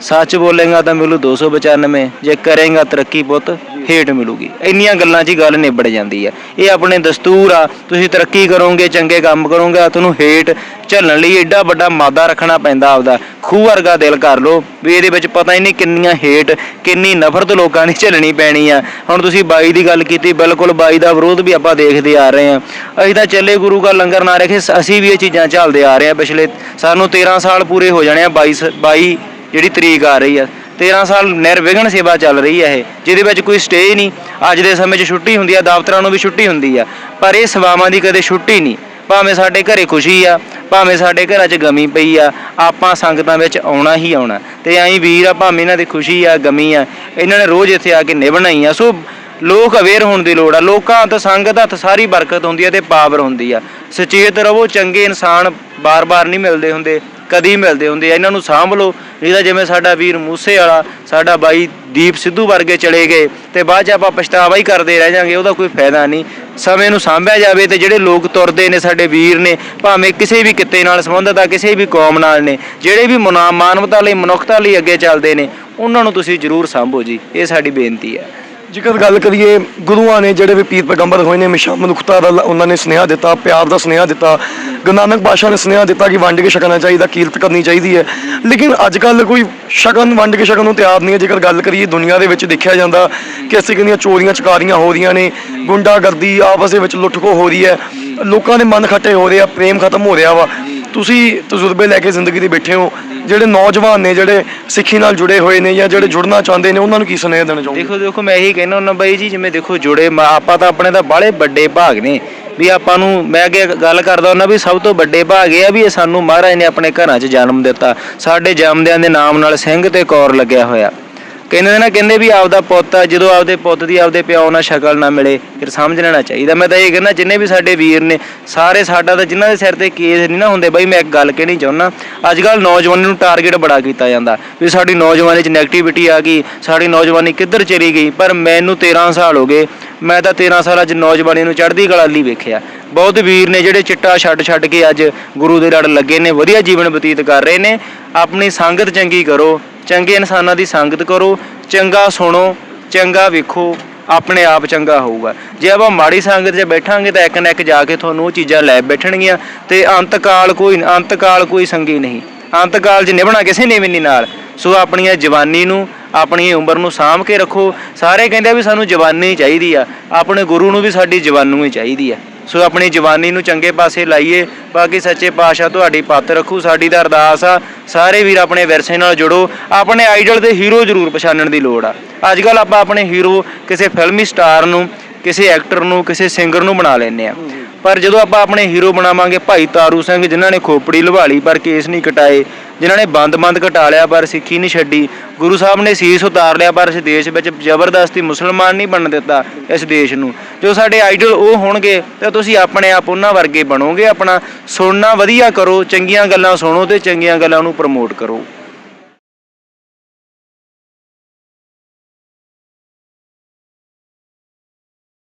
ਸੱਚ ਬੋਲੇਗਾ ਤਾਂ ਮਿਲੂ 295 ਜੇ ਕਰੇਗਾ ਤਰੱਕੀ ਪੁੱਤ, ਹੇਠ ਮਿਲੂਗੀ। ਇੰਨੀਆਂ ਗੱਲਾਂ 'ਚ ਹੀ ਗੱਲ ਨਿਬੜ ਜਾਂਦੀ ਹੈ ਇਹ ਆਪਣੇ ਦਸਤੂਰ ਆ। ਤੁਸੀਂ ਤਰੱਕੀ ਕਰੋਗੇ, ਚੰਗੇ ਕੰਮ ਕਰੋਗੇ ਤੁਹਾਨੂੰ ਹੇਠ ਝੱਲਣ ਲਈ ਐਡਾ ਵੱਡਾ ਮਾਦਾ ਰੱਖਣਾ ਪੈਂਦਾ ਆਪਦਾ। ਖੂਹ ਵਰਗਾ ਦਿਲ ਕਰ ਲੋ ਵੀ ਇਹਦੇ ਵਿੱਚ ਪਤਾ ਹੀ ਨਹੀਂ ਕਿੰਨੀਆਂ ਹੇਠ, ਕਿੰਨੀ ਨਫ਼ਰਤ ਲੋਕਾਂ ਨੇ ਝੱਲਣੀ ਪੈਣੀ ਆ। ਹੁਣ ਤੁਸੀਂ ਬਾਈ ਦੀ ਗੱਲ ਕੀਤੀ, ਬਿਲਕੁਲ ਬਾਈ ਦਾ ਵਿਰੋਧ ਵੀ ਆਪਾਂ ਦੇਖਦੇ ਆ ਰਹੇ ਆ। ਅਸੀਂ ਤਾਂ ਚੱਲੇ ਗੁਰੂ ਦਾ ਲੰਗਰ ਨਾ ਰੱਖੇ ਅਸੀਂ ਵੀ ਇਹ ਚੀਜ਼ਾਂ ਝੱਲਦੇ ਆ ਰਹੇ ਆ ਪਿਛਲੇ, ਸਾਨੂੰ 13 ਸਾਲ ਪੂਰੇ ਹੋ ਜਾਣੇ ਆ 22 22 ਜਿਹੜੀ ਤਰੀਕ ਆ ਰਹੀ ਆ। 13 ਸਾਲ ਨਿਰਵਿਘਨ ਸੇਵਾ ਚੱਲ ਰਹੀ ਹੈ ਇਹ, ਜਿਹਦੇ ਵਿੱਚ ਕੋਈ ਸਟੇ ਹੀ ਨਹੀਂ। ਅੱਜ ਦੇ ਸਮੇਂ 'ਚ ਛੁੱਟੀ ਹੁੰਦੀ ਆ, ਦਫ਼ਤਰਾਂ ਨੂੰ ਵੀ ਛੁੱਟੀ ਹੁੰਦੀ ਆ। ਪਰ ਇਹ ਸੇਵਾਵਾਂ ਦੀ ਕਦੇ ਛੁੱਟੀ ਨਹੀਂ। ਭਾਵੇਂ ਸਾਡੇ ਘਰੇ ਖੁਸ਼ੀ ਆ, ਭਾਵੇਂ ਸਾਡੇ ਘਰਾਂ 'ਚ ਗਮੀ ਪਈ ਆ, ਆਪਾਂ ਸੰਗਤਾਂ ਵਿੱਚ ਆਉਣਾ ਹੀ ਆਉਣਾ। ਤੇ ਐਂ ਵੀਰ ਆ, ਭਾਵੇਂ ਇਹਨਾਂ ਦੀ ਖੁਸ਼ੀ ਆ, ਗਮੀ ਆ, ਇਹਨਾਂ ਨੇ ਰੋਜ਼ ਇੱਥੇ ਆ ਕੇ ਨਿਭਣਾ ਹੀ ਆ। ਸੋ ਲੋਕ ਅਵੇਅਰ ਹੋਣ ਦੀ ਲੋੜ ਆ। ਲੋਕਾਂ ਤੋਂ ਸੰਗਤ ਹੱਥ ਸਾਰੀ ਬਰਕਤ ਹੁੰਦੀ ਆ ਤੇ ਪਾਵਰ ਹੁੰਦੀ ਆ। ਸੁਚੇਤ ਰਵੋ ਚੰਗੇ ਇਨਸਾਨ ਬਾਰ-ਬਾਰ ਨਹੀਂ ਮਿਲਦੇ ਹੁੰਦੇ। ਕਦੀ ਮਿਲਦੇ ਹੁੰਦੇ ਆ। ਇਹਨਾਂ ਨੂੰ ਸਾਂਭ ਲਓ ਨਹੀਂ ਤਾਂ ਜਿਵੇਂ ਸਾਡਾ ਵੀਰ ਮੂਸੇ ਵਾਲਾ, ਸਾਡਾ ਬਾਈ ਦੀਪ ਸਿੱਧੂ ਵਰਗੇ ਚਲੇ ਗਏ ਤੇ ਬਾਅਦ 'ਚ ਆਪਾਂ ਪਛਤਾਵਾ ਹੀ ਕਰਦੇ ਰਹਿ ਜਾਾਂਗੇ, ਉਹਦਾ ਕੋਈ ਫਾਇਦਾ ਨਹੀਂ। ਸਮੇਂ ਨੂੰ ਸਾਂਭਿਆ ਜਾਵੇ ਤੇ ਜਿਹੜੇ ਲੋਕ ਤੁਰਦੇ ਨੇ, ਸਾਡੇ ਵੀਰ ਨੇ, ਭਾਵੇਂ ਕਿਸੇ ਵੀ ਕਿੱਤੇ ਨਾਲ ਸੰਬੰਧਿਤ ਆ, ਕਿਸੇ ਵੀ ਕੌਮ ਨਾਲ ਨੇ, ਜਿਹੜੇ ਵੀ ਮਨਾ ਮਾਨਵਤਾ ਲਈ, ਮਨੁੱਖਤਾ ਲਈ ਅੱਗੇ ਚੱਲਦੇ ਨੇ, ਉਹਨਾਂ ਨੂੰ ਤੁਸੀਂ ਜ਼ਰੂਰ ਸਾਂਭੋ ਜੀ। ਇਹ ਸਾਡੀ ਬੇਨਤੀ ਹੈ। ਜੇਕਰ ਗੱਲ ਕਰੀਏ, ਗੁਰੂਆਂ ਨੇ ਜਿਹੜੇ ਵੀ ਪੀਰ ਪੈਗੰਬਰ ਹੋਏ ਨੇ ਹਮੇਸ਼ਾ ਮਨੁੱਖਤਾ ਦਾ ਉਹਨਾਂ ਨੇ ਸੁਨੇਹਾ ਦਿੱਤਾ, ਪਿਆਰ ਦਾ ਸੁਨੇਹਾ ਦਿੱਤਾ, ਗੁਰੂ ਨਾਨਕ ਪਾਤਸ਼ਾਹ ਨੇ ਸੁਨੇਹਾ ਦਿੱਤਾ ਕਿ ਵੰਡ ਕੇ ਛਕਣਾ ਚਾਹੀਦਾ, ਕੀਰਤ ਕਰਨੀ ਚਾਹੀਦੀ ਹੈ। ਲੇਕਿਨ ਅੱਜ ਕੱਲ ਕੋਈ ਸ਼ਗਨ, ਵੰਡ ਕੇ ਛਕਣ ਨੂੰ ਤਿਆਰ ਨਹੀਂ ਹੈ। ਜੇਕਰ ਗੱਲ ਕਰੀਏ, ਦੁਨੀਆ ਦੇ ਵਿੱਚ ਦੇਖਿਆ ਜਾਂਦਾ ਕਿ ਅਸੀਂ ਕਿੰਨੀਆਂ ਚੋਰੀਆਂ, ਚਕਾਰੀਆਂ ਹੋ ਰਹੀਆਂ ਨੇ, ਗੁੰਡਾਗਰਦੀ, ਆਪਸ ਦੇ ਵਿੱਚ ਲੁੱਟਖੋ ਹੋ ਰਹੀ ਹੈ। ਲੋਕਾਂ ਦੇ ਮਨ ਖੱਟੇ ਹੋ ਰਹੇ ਆ, ਪ੍ਰੇਮ ਖਤਮ ਹੋ ਰਿਹਾ ਵਾ। ਤੁਸੀਂ ਤਜਰਬੇ ਲੈ ਕੇ ਜ਼ਿੰਦਗੀ ਦੇ ਬੈਠੇ ਹੋ ਜਿਹੜੇ ਨੌਜਵਾਨ ਨੇ ਜਿਹੜੇ ਸਿੱਖੀ ਨਾਲ ਜੁੜੇ ਹੋਏ ਨੇ ਜਾਂ ਜਿਹੜੇ ਜੁੜਨਾ ਚਾਹੁੰਦੇ ਨੇ ਉਹਨਾਂ ਨੂੰ ਕੀ ਸੁਨੇਹਾ ਦੇਣਾ ਚਾਹੋਗੇ ਦੇਖੋ ਦੇਖੋ ਮੈਂ ਇਹੀ ਕਹਿਣਾ ਹੁੰਦਾ ਬਾਈ ਜੀ ਜਿਵੇਂ ਦੇਖੋ ਜੁੜੇ ਆਪਾਂ ਤਾਂ ਆਪਣੇ ਤਾਂ ਬਾਹਲੇ ਵੱਡੇ ਭਾਗ ਨੇ ਵੀ ਆਪਾਂ ਨੂੰ ਮੈਂ ਅੱਗੇ ਗੱਲ ਕਰਦਾ ਹੁੰਦਾ ਵੀ ਸਭ ਤੋਂ ਵੱਡੇ ਭਾਗ ਇਹ ਆ ਵੀ ਇਹ ਸਾਨੂੰ ਮਹਾਰਾਜ ਨੇ ਆਪਣੇ ਘਰਾਂ 'ਚ ਜਨਮ ਦਿੱਤਾ ਸਾਡੇ ਜੰਮਦਿਆਂ ਦੇ ਨਾਮ ਨਾਲ ਸਿੰਘ ਤੇ ਕੌਰ ਲੱਗਿਆ ਹੋਇਆ। ਕਹਿੰਦੇ ਨੇ ਨਾ, ਕਹਿੰਦੇ ਵੀ ਆਪਦਾ ਪੁੱਤ ਆ, ਜਦੋਂ ਆਪਦੇ ਪੁੱਤ ਦੀ ਆਪਦੇ ਪਿਓ ਨਾਲ ਸ਼ਕਲ ਨਾ ਮਿਲੇ, ਫਿਰ ਸਮਝ ਲੈਣਾ ਚਾਹੀਦਾ। ਮੈਂ ਤਾਂ ਇਹ ਕਹਿੰਦਾ, ਜਿੰਨੇ ਵੀ ਸਾਡੇ ਵੀਰ ਨੇ, ਸਾਰੇ ਸਾਡਾ ਤਾਂ ਜਿਨ੍ਹਾਂ ਦੇ ਸਿਰ ਤੇ ਕੇਸ ਨਹੀਂ ਨਾ ਹੁੰਦੇ, ਬਾਈ ਮੈਂ ਇੱਕ ਗੱਲ ਕਹਿਣੀ ਚਾਹੁੰਦਾ ਅੱਜ ਕੱਲ ਨੌਜਵਾਨੀ ਨੂੰ ਟਾਰਗੇਟ ਬੜਾ ਕੀਤਾ ਜਾਂਦਾ, ਵੀ ਸਾਡੀ ਨੌਜਵਾਨੀ 'ਚ ਨੈਗੇਟਿਵਿਟੀ ਆ ਗਈ, ਸਾਡੀ ਨੌਜਵਾਨੀ ਕਿੱਧਰ ਚਲੀ ਗਈ, ਪਰ ਮੈਨੂੰ 13 ਸਾਲ ਹੋ ਗਏ, ਮੈਂ ਤਾਂ 13 ਸਾਲਾਂ 'ਚ ਨੌਜਵਾਨੀ ਨੂੰ ਚੜ੍ਹਦੀ ਕਲਾ ਲਈ ਵੇਖਿਆ। ਬਹੁਤ ਵੀਰ ਨੇ ਜਿਹੜੇ ਚਿੱਟਾ ਛੱਡ ਛੱਡ ਕੇ ਅੱਜ ਗੁਰੂ ਦੇ ਲੜ ਲੱਗੇ ਨੇ, ਵਧੀਆ ਜੀਵਨ ਬਤੀਤ ਕਰ ਰਹੇ ਨੇ, ਆਪਣੀ ਸੰਗਤ ਚੰਗੀ ਕਰੋ ਚੰਗੇ ਇਨਸਾਨਾਂ ਦੀ ਸੰਗਤ ਕਰੋ, ਚੰਗਾ ਸੁਣੋ, ਚੰਗਾ ਵੇਖੋ, ਆਪਣੇ ਆਪ ਚੰਗਾ ਹੋਊਗਾ। ਜੇ ਆਪਾਂ ਮਾੜੀ ਸੰਗਤ 'ਚ ਬੈਠਾਂਗੇ ਤਾਂ ਇੱਕ ਨਾ ਇੱਕ ਜਾ ਕੇ ਤੁਹਾਨੂੰ ਉਹ ਚੀਜ਼ਾਂ ਲੈ ਬੈਠਣਗੀਆਂ ਤੇ ਅੰਤਕਾਲ ਕੋਈ ਅੰਤਕਾਲ ਕੋਈ ਸੰਗੀ ਨਹੀਂ। ਅੰਤਕਾਲ 'ਚ ਨਿਭਣਾ ਕਿਸੇ ਨੇ ਵੀ ਨਹੀਂ ਨਾਲ। ਸੋ ਆਪਣੀਆਂ ਜਵਾਨੀ ਨੂੰ, ਆਪਣੀ ਉਮਰ ਨੂੰ ਸਾਂਭ ਕੇ ਰੱਖੋ। ਸਾਰੇ ਕਹਿੰਦੇ ਆ ਵੀ ਸਾਨੂੰ ਜਵਾਨੀ ਚਾਹੀਦੀ ਆ। ਆਪਣੇ ਗੁਰੂ ਨੂੰ ਵੀ ਸਾਡੀ ਜਵਾਨੀ ਹੀ ਚਾਹੀਦੀ ਆ। ਸੋ ਆਪਣੀ ਜਵਾਨੀ ਨੂੰ ਚੰਗੇ ਪਾਸੇ ਲਾਈਏ। ਬਾਕੀ ਸੱਚੇ ਪਾਤਸ਼ਾਹ ਤੁਹਾਡੀ ਪੱਤ ਰੱਖੂ, ਸਾਡੀ ਤਾਂ ਅਰਦਾਸ ਆ। ਸਾਰੇ ਵੀਰ ਆਪਣੇ ਵਿਰਸੇ ਨਾਲ ਜੁੜੋ। ਆਪਣੇ ਆਈਡਲ ਦੇ ਹੀਰੋ ਜ਼ਰੂਰ ਪਛਾਣਨ ਦੀ ਲੋੜ ਆ। ਅੱਜ ਕੱਲ ਆਪਾਂ ਆਪਣੇ ਹੀਰੋ, ਕਿਸੇ ਫਿਲਮੀ ਸਟਾਰ ਨੂੰ, ਕਿਸੇ ਐਕਟਰ ਨੂੰ, ਕਿਸੇ ਸਿੰਗਰ ਨੂੰ ਬਣਾ ਲੈਂਦੇ ਆ। ਪਰ ਜਦੋਂ ਆਪਾਂ ਆਪਣੇ ਹੀਰੋ ਬਣਾਵਾਂਗੇ ਭਾਈ ਤਾਰੂ ਸਿੰਘ, ਜਿਨ੍ਹਾਂ ਨੇ ਖੋਪੜੀ ਲਵਾਲੀ ਪਰ ਕੇਸ ਨਹੀਂ ਕਟਾਏ, ਜਿਨ੍ਹਾਂ ਨੇ ਬੰਦ-ਬੰਦ ਕਟਾ ਲਿਆ ਪਰ ਸਿੱਖੀ ਨਹੀਂ ਛੱਡੀ, ਗੁਰੂ ਸਾਹਿਬ ਨੇ ਸੀਸ ਉਤਾਰ ਲਿਆ ਪਰ ਇਸ ਦੇਸ਼ ਵਿੱਚ ਜ਼ਬਰਦਸਤੀ ਮੁਸਲਮਾਨ ਨਹੀਂ ਬਣਨ ਦਿੱਤਾ ਇਸ ਦੇਸ਼ ਨੂੰ। ਜੋ ਸਾਡੇ ਆਈਡਲ ਉਹ ਹੋਣਗੇ, ਤਾਂ ਤੁਸੀਂ ਆਪਣੇ ਆਪ ਉਹਨਾਂ ਵਰਗੇ ਬਣੋਗੇ, ਆਪਣਾ ਸੁਣਨਾ ਵਧੀਆ ਕਰੋ, ਚੰਗੀਆਂ ਗੱਲਾਂ ਸੁਣੋ ਤੇ ਚੰਗੀਆਂ ਗੱਲਾਂ ਨੂੰ ਪ੍ਰਮੋਟ ਕਰੋ।